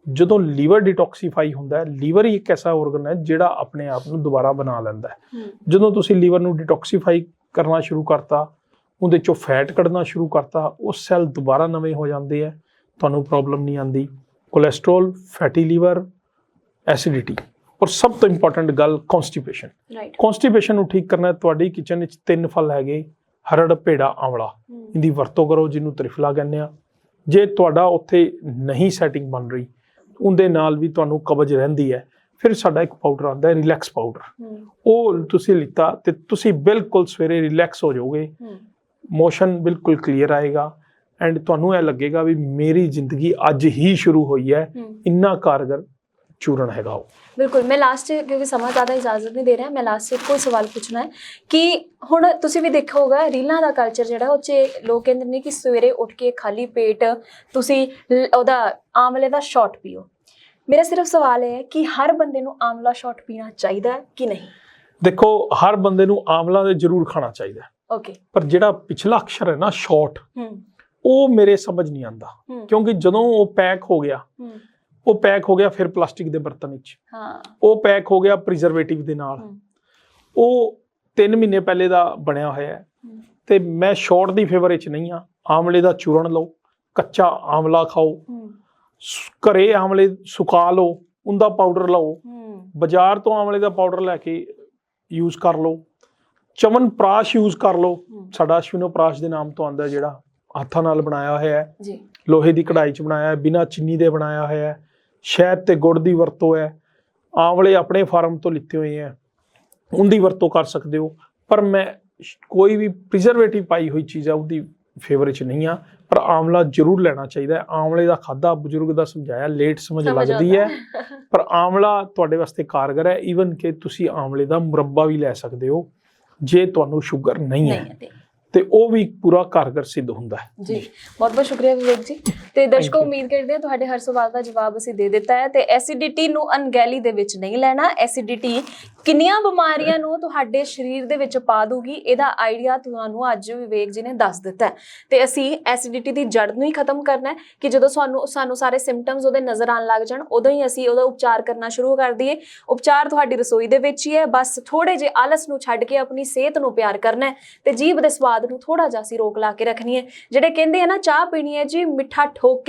ਜਦੋਂ ਲੀਵਰ ਡਿਟੌਕਸੀਫਾਈ ਹੁੰਦਾ ਹੈ ਲੀਵਰ ਹੀ ਇੱਕ ਐਸਾ ਆਰਗਨ ਹੈ ਜਿਹੜਾ ਆਪਣੇ ਆਪ ਨੂੰ ਦੁਬਾਰਾ ਬਣਾ ਲੈਂਦਾ ਹੈ। ਜਦੋਂ ਤੁਸੀਂ ਲੀਵਰ ਨੂੰ ਡਿਟੌਕਸੀਫਾਈ ਕਰਨਾ ਸ਼ੁਰੂ ਕਰਤਾ ਉਹਦੇ ਚੋਂ ਫੈਟ ਕੱਢਣਾ ਸ਼ੁਰੂ ਕਰਤਾ ਉਹ ਸੈੱਲ ਦੁਬਾਰਾ ਨਵੇਂ ਹੋ ਜਾਂਦੇ ਆ ਤੁਹਾਨੂੰ ਪ੍ਰੋਬਲਮ ਨਹੀਂ ਆਂਦੀ ਕੋਲੇਸਟ੍ਰੋਲ ਫੈਟੀ ਲੀਵਰ ਐਸਿਡਿਟੀ ਔਰ ਸਭ ਤੋਂ ਇੰਪੋਰਟੈਂਟ ਗੱਲ ਕਨਸਟੀਪੇਸ਼ਨ ਕਨਸਟੀਪੇਸ਼ਨ ਨੂੰ ਠੀਕ ਕਰਨਾ ਤੁਹਾਡੀ ਕਿਚਨ ਵਿੱਚ ਤਿੰਨ ਫਲ ਹੈਗੇ। ਹਰੜ ਭੇੜਾ ਆਂਵਲਾ। ਇਹਦੀ ਵਰਤੋਂ ਕਰੋ ਜਿਹਨੂੰ ਤ੍ਰਿਫਲਾ ਕਹਿੰਦੇ ਆ। ਜੇ ਤੁਹਾਡਾ ਉੱਥੇ ਨਹੀਂ ਸੈਟਿੰਗ ਬਣ ਰਹੀ ਉਹਦੇ ਨਾਲ ਵੀ ਤੁਹਾਨੂੰ ਕਬਜ਼ ਰਹਿੰਦੀ ਹੈ ਫਿਰ ਸਾਡਾ ਇੱਕ ਪਾਊਡਰ ਆਉਂਦਾ ਹੈ ਰਿਲੈਕਸ ਪਾਊਡਰ ਉਹ ਤੁਸੀਂ ਲਿੱਤਾ ਤੇ ਤੁਸੀਂ ਬਿਲਕੁਲ ਸਵੇਰੇ ਰਿਲੈਕਸ ਹੋ ਜਾਓਗੇ। ਮੋਸ਼ਨ ਬਿਲਕੁਲ ਕਲੀਅਰ ਆਏਗਾ ਐਂਡ ਤੁਹਾਨੂੰ ਇਹ ਲੱਗੇਗਾ ਵੀ ਮੇਰੀ ਜ਼ਿੰਦਗੀ ਅੱਜ ਹੀ ਸ਼ੁਰੂ ਹੋਈ ਹੂੰ। ਇੰਨਾ ਕਾਰਗਰ ਚੂਰਨ ਹੈਗਾ ਉਹ। ਬਿਲਕੁਲ ਮੈਂ ਲਾਸਟ ਕਿਉਂਕਿ ਸਮਾਂ ਜ਼ਿਆਦਾ ਇਜਾਜ਼ਤ ਨਹੀਂ ਦੇ ਰਿਹਾ ਮੈਂ ਲਾਸਟ ਇੱਕ ਕੋਈ ਸਵਾਲ ਪੁੱਛਣਾ ਹੈ ਕਿ ਹੁਣ ਤੁਸੀਂ ਵੀ ਦੇਖਿਆ ਹੋਗਾ ਰੀਲਾਂ ਦਾ ਕਲਚਰ ਜਿਹੜਾ ਉਹ 'ਚ ਲੋਕ ਕਹਿੰਦੇ ਨੇ ਕਿ ਸਵੇਰੇ ਉੱਠ ਕੇ ਖਾਲੀ ਪੇਟ ਤੁਸੀਂ ਉਹਦਾ ਆਮਲੇ ਦਾ ਸ਼ਾਟ ਪੀਓ। ਮੇਰਾ ਸਿਰਫ ਸਵਾਲ ਹੈ ਕਿ ਹਰ ਬੰਦੇ ਨੂੰ ਆਮਲਾ ਸ਼ਾਟ ਪੀਣਾ ਚਾਹੀਦਾ ਹੈ ਕਿ ਨਹੀਂ? ਦੇਖੋ ਹਰ ਬੰਦੇ ਨੂੰ ਆਮਲਾ ਦੇ ਜ਼ਰੂਰ ਖਾਣਾ ਚਾਹੀਦਾ। ਓਕੇ ਪਰ ਜਿਹੜਾ ਪਿਛਲਾ ਅਕਸ਼ਰ ਹੈ ਨਾ ਸ਼ਾਰਟ ਹੂੰ। ਉਹ ਮੇਰੇ ਸਮਝ ਨਹੀਂ ਆਂਦਾ ਕਿਉਂਕਿ ਜਦੋਂ ਉਹ ਪੈਕ ਹੋ ਗਿਆ ਉਹ ਪੈਕ ਹੋ ਗਿਆ ਫਿਰ ਪਲਾਸਟਿਕ ਦੇ ਬਰਤਨ ਵਿੱਚ। ਹਾਂ। ਉਹ ਪੈਕ ਹੋ ਗਿਆ ਪ੍ਰੀਜ਼ਰਵੇਟਿਵ ਦੇ ਨਾਲ। ਉਹ 3 ਮਹੀਨੇ ਪਹਿਲੇ ਦਾ ਬਣਿਆ ਹੋਇਆ ਹੈ। ਤੇ ਮੈਂ ਸ਼ਾਰਟ ਦੀ ਫੇਵਰ ਵਿੱਚ ਨਹੀਂ ਆ ਆਮਲੇ ਦਾ ਚੂਰਨ ਲਓ ਕੱਚਾ ਆਮਲਾ ਖਾਓ ਘਰੇ ਆਮਲੇ ਸੁਕਾ ਲਓ ਉਹਦਾ ਪਾਊਡਰ ਲਓ। ਬਾਜ਼ਾਰ ਤੋਂ ਆਮਲੇ ਦਾ ਪਾਊਡਰ ਲੈ ਕੇ ਯੂਜ਼ ਕਰ ਲਓ। ਚਮਨ ਪ੍ਰਾਸ਼ ਯੂਜ਼ ਕਰ ਲਓ। ਸਾਡਾ ਅਸ਼ਵਿਨੋ ਪ੍ਰਾਸ਼ ਦੇ ਨਾਮ ਤੋਂ ਆਂਦਾ ਜਿਹੜਾ। ਹੱਥਾਂ ਨਾਲ ਬਣਾਇਆ ਹੋਇਆ ਹੈ। ਜੀ। ਲੋਹੇ ਦੀ ਕਢਾਈ 'ਚ ਬਣਾਇਆ ਹੈ। ਬਿਨਾਂ ਚੀਨੀ ਦੇ ਬਣਾਇਆ ਹੋਇਆ ਹੈ। ਸ਼ਹਿਦ ਤੇ ਗੁੜ ਦੀ ਵਰਤੋਂ ਹੈ। ਆਂਵਲੇ ਆਪਣੇ ਫਾਰਮ ਤੋਂ ਲਿੱਤੇ ਹੋਏ ਹੈ। ਉਹਦੀ ਵਰਤੋਂ ਕਰ ਸਕਦੇ ਹੋ। ਪਰ ਮੈਂ ਕੋਈ ਵੀ ਪ੍ਰੀਜ਼ਰਵੇਟਿਵ ਪਾਈ ਹੋਈ ਚੀਜ਼ ਹੈ ਉਹਦੀ ਫੇਵਰ 'ਚ ਨਹੀਂ ਆ ਪਰ ਆਮਲਾ ਜ਼ਰੂਰ ਲੈਣਾ ਚਾਹੀਦਾ ਹੈ। ਆਮਲੇ ਦਾ ਖਾਦਾ ਬਜ਼ੁਰਗ ਦਾ ਸਮਝਾਇਆ ਲੇਟ ਸਮਝ ਲੱਗਦੀ ਹੈ। ਪਰ ਆਮਲਾ ਤੁਹਾਡੇ ਵਾਸਤੇ ਕਾਰਗਰ ਹੈ। ਈਵਨ ਕਿ ਤੁਸੀਂ ਆਮਲੇ ਦਾ ਮੁਰੱਬਾ ਵੀ ਲੈ ਸਕਦੇ ਹੋ ਜੇ ਤੁਹਾਨੂੰ ਸ਼ੂਗਰ ਨਹੀਂ ਹੈ। ਤੇ ਉਹ ਵੀ ਪੂਰਾ ਕਾਰਗਰ ਸਿੱਧ ਹੁੰਦਾ ਹੈ। ਜੀ ਬਹੁਤ ਬਹੁਤ ਸ਼ੁਕਰੀਆ ਵਿਵੇਕ ਜੀ। ਤੇ ਦਰਸ਼ਕੋ. ਉਮੀਦ ਕਰਦੇ ਹਾਂ ਤੁਹਾਡੇ ਹਰ ਸਵਾਲ ਦਾ ਜਵਾਬ ਅਸੀਂ ਦੇ ਦਿੱਤਾ ਹੈ। ਤੇ ਐਸਿਡਿਟੀ ਨੂੰ ਅਣਗਹਿਲੀ ਦੇ ਵਿੱਚ ਨਹੀਂ ਲੈਣਾ। ਐਸਿਡਿਟੀ ਕਿੰਨੀਆਂ ਬਿਮਾਰੀਆਂ ਨੂੰ ਤੁਹਾਡੇ ਸਰੀਰ ਦੇ ਵਿੱਚ ਪਾ ਦੂਗੀ ਇਹਦਾ ਆਈਡੀਆ ਤੁਹਾਨੂੰ ਅੱਜ ਵਿਵੇਕ ਜੀ ਨੇ ਦੱਸ ਦਿੱਤਾ ਹੈ। ਤੇ ਅਸੀਂ ਐਸਿਡਿਟੀ ਦੀ ਜੜ ਨੂੰ ਹੀ ਖਤਮ ਕਰਨਾ ਹੈ ਕਿ ਜਦੋਂ ਸਾਨੂੰ ਸਾਨੂੰ ਸਾਰੇ ਸਿੰਪਟਮਸ ਉਹਦੇ ਨਜ਼ਰ ਆਉਣ ਲੱਗ ਜਾਣ ਉਦੋਂ ਹੀ ਅਸੀਂ ਉਹਦਾ ਉਪਚਾਰ ਕਰਨਾ ਸ਼ੁਰੂ ਕਰ ਦਈਏ। ਉਪਚਾਰ ਤੁਹਾਡੀ ਰਸੋਈ ਦੇ ਵਿੱਚ ਹੀ ਹੈ। ਬਸ ਥੋੜੇ ਜਿਹੇ ਆਲਸ ਨੂੰ ਛੱਡ ਕੇ ਆਪਣੀ ਸਿਹਤ ਨੂੰ ਪਿਆਰ ਕਰਨਾ ਹੈ ਤੇ ਜੀਭ ਦੇ ਸਵਾਦ ਨੂੰ ਥੋੜਾ ਜਿਹਾ ਅਸੀਂ ਰੋਕ ਲਾ ਕੇ ਰੱਖਣੀ ਹੈ। ਜਿਹੜੇ ਕਹਿੰਦੇ ਆ ਨਾ, ਚਾਹ ਪੀਣੀ ਹੈ ਜੀ, ਮਿੱਠਾ ਠੋਕ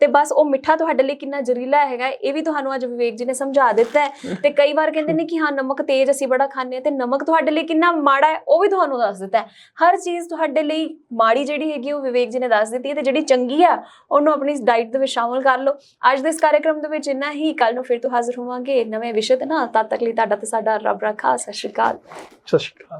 ਤੇ ਬਸ ਉਹ ਮਿੱਠਾ ਤੁਹਾਡੇ ਲਈ ਕਿੰਨਾ ਜ਼ਹਿਰੀਲਾ ਹੈਗਾ, ਇਹ ਵੀ ਤੁਹਾਨੂੰ ਅੱਜ ਵਿਵੇਕ ਜੀ ਨੇ ਸਮਝਾ ਦਿੱਤਾ ਤੇ ਕਈ ਵਾਰ ਕਹਿੰਦੇ ਨੇ ਕਿ ਹਾਂ, ਨਮਕ ਤੇਜ਼ ਅਸੀਂ ਬੜਾ ਖਾਂਦੇ ਹਾਂ ਤੇ ਨਮਕ ਤੁਹਾਡੇ ਲਈ ਕਿੰਨਾ ਮਾੜਾ ਹੈ, ਉਹ ਵੀ ਤੁਹਾਨੂੰ ਦੱਸ ਦਿੱਤਾ ਹਰ ਚੀਜ਼ ਤੁਹਾਡੇ ਲਈ ਮਾੜੀ ਜਿਹੜੀ ਹੈਗੀ, ਉਹ ਵਿਵੇਕ ਜੀ ਨੇ ਦੱਸ ਦਿੱਤੀ ਹੈ ਤੇ ਜਿਹੜੀ ਚੰਗੀ ਆ, ਉਹਨੂੰ ਆਪਣੀ ਡਾਈਟ ਦੇ ਵਿੱਚ ਸ਼ਾਮਲ ਕਰ ਲਓ। ਅੱਜ ਦੇ ਇਸ ਕਾਰਜਕ੍ਰਮ ਦੇ ਵਿੱਚ ਇੰਨਾ ਹੀ। ਕੱਲ ਨੂੰ ਫਿਰ ਤੋਂ ਹਾਜ਼ਰ ਹੋਵਾਂਗੇ ਨਵੇਂ ਵਿਸ਼ੇ ਤੇ ਨਾ। ਤਦ ਤੱਕ ਲਈ ਤੁਹਾਡਾ ਤੇ ਸਾਡਾ ਰੱਬ ਰੱਖਾ ਸਤਿ ਸ਼੍ਰੀ ਅਕਾਲ। ਸਤਿ ਸ਼੍ਰੀ ਅਕਾਲ।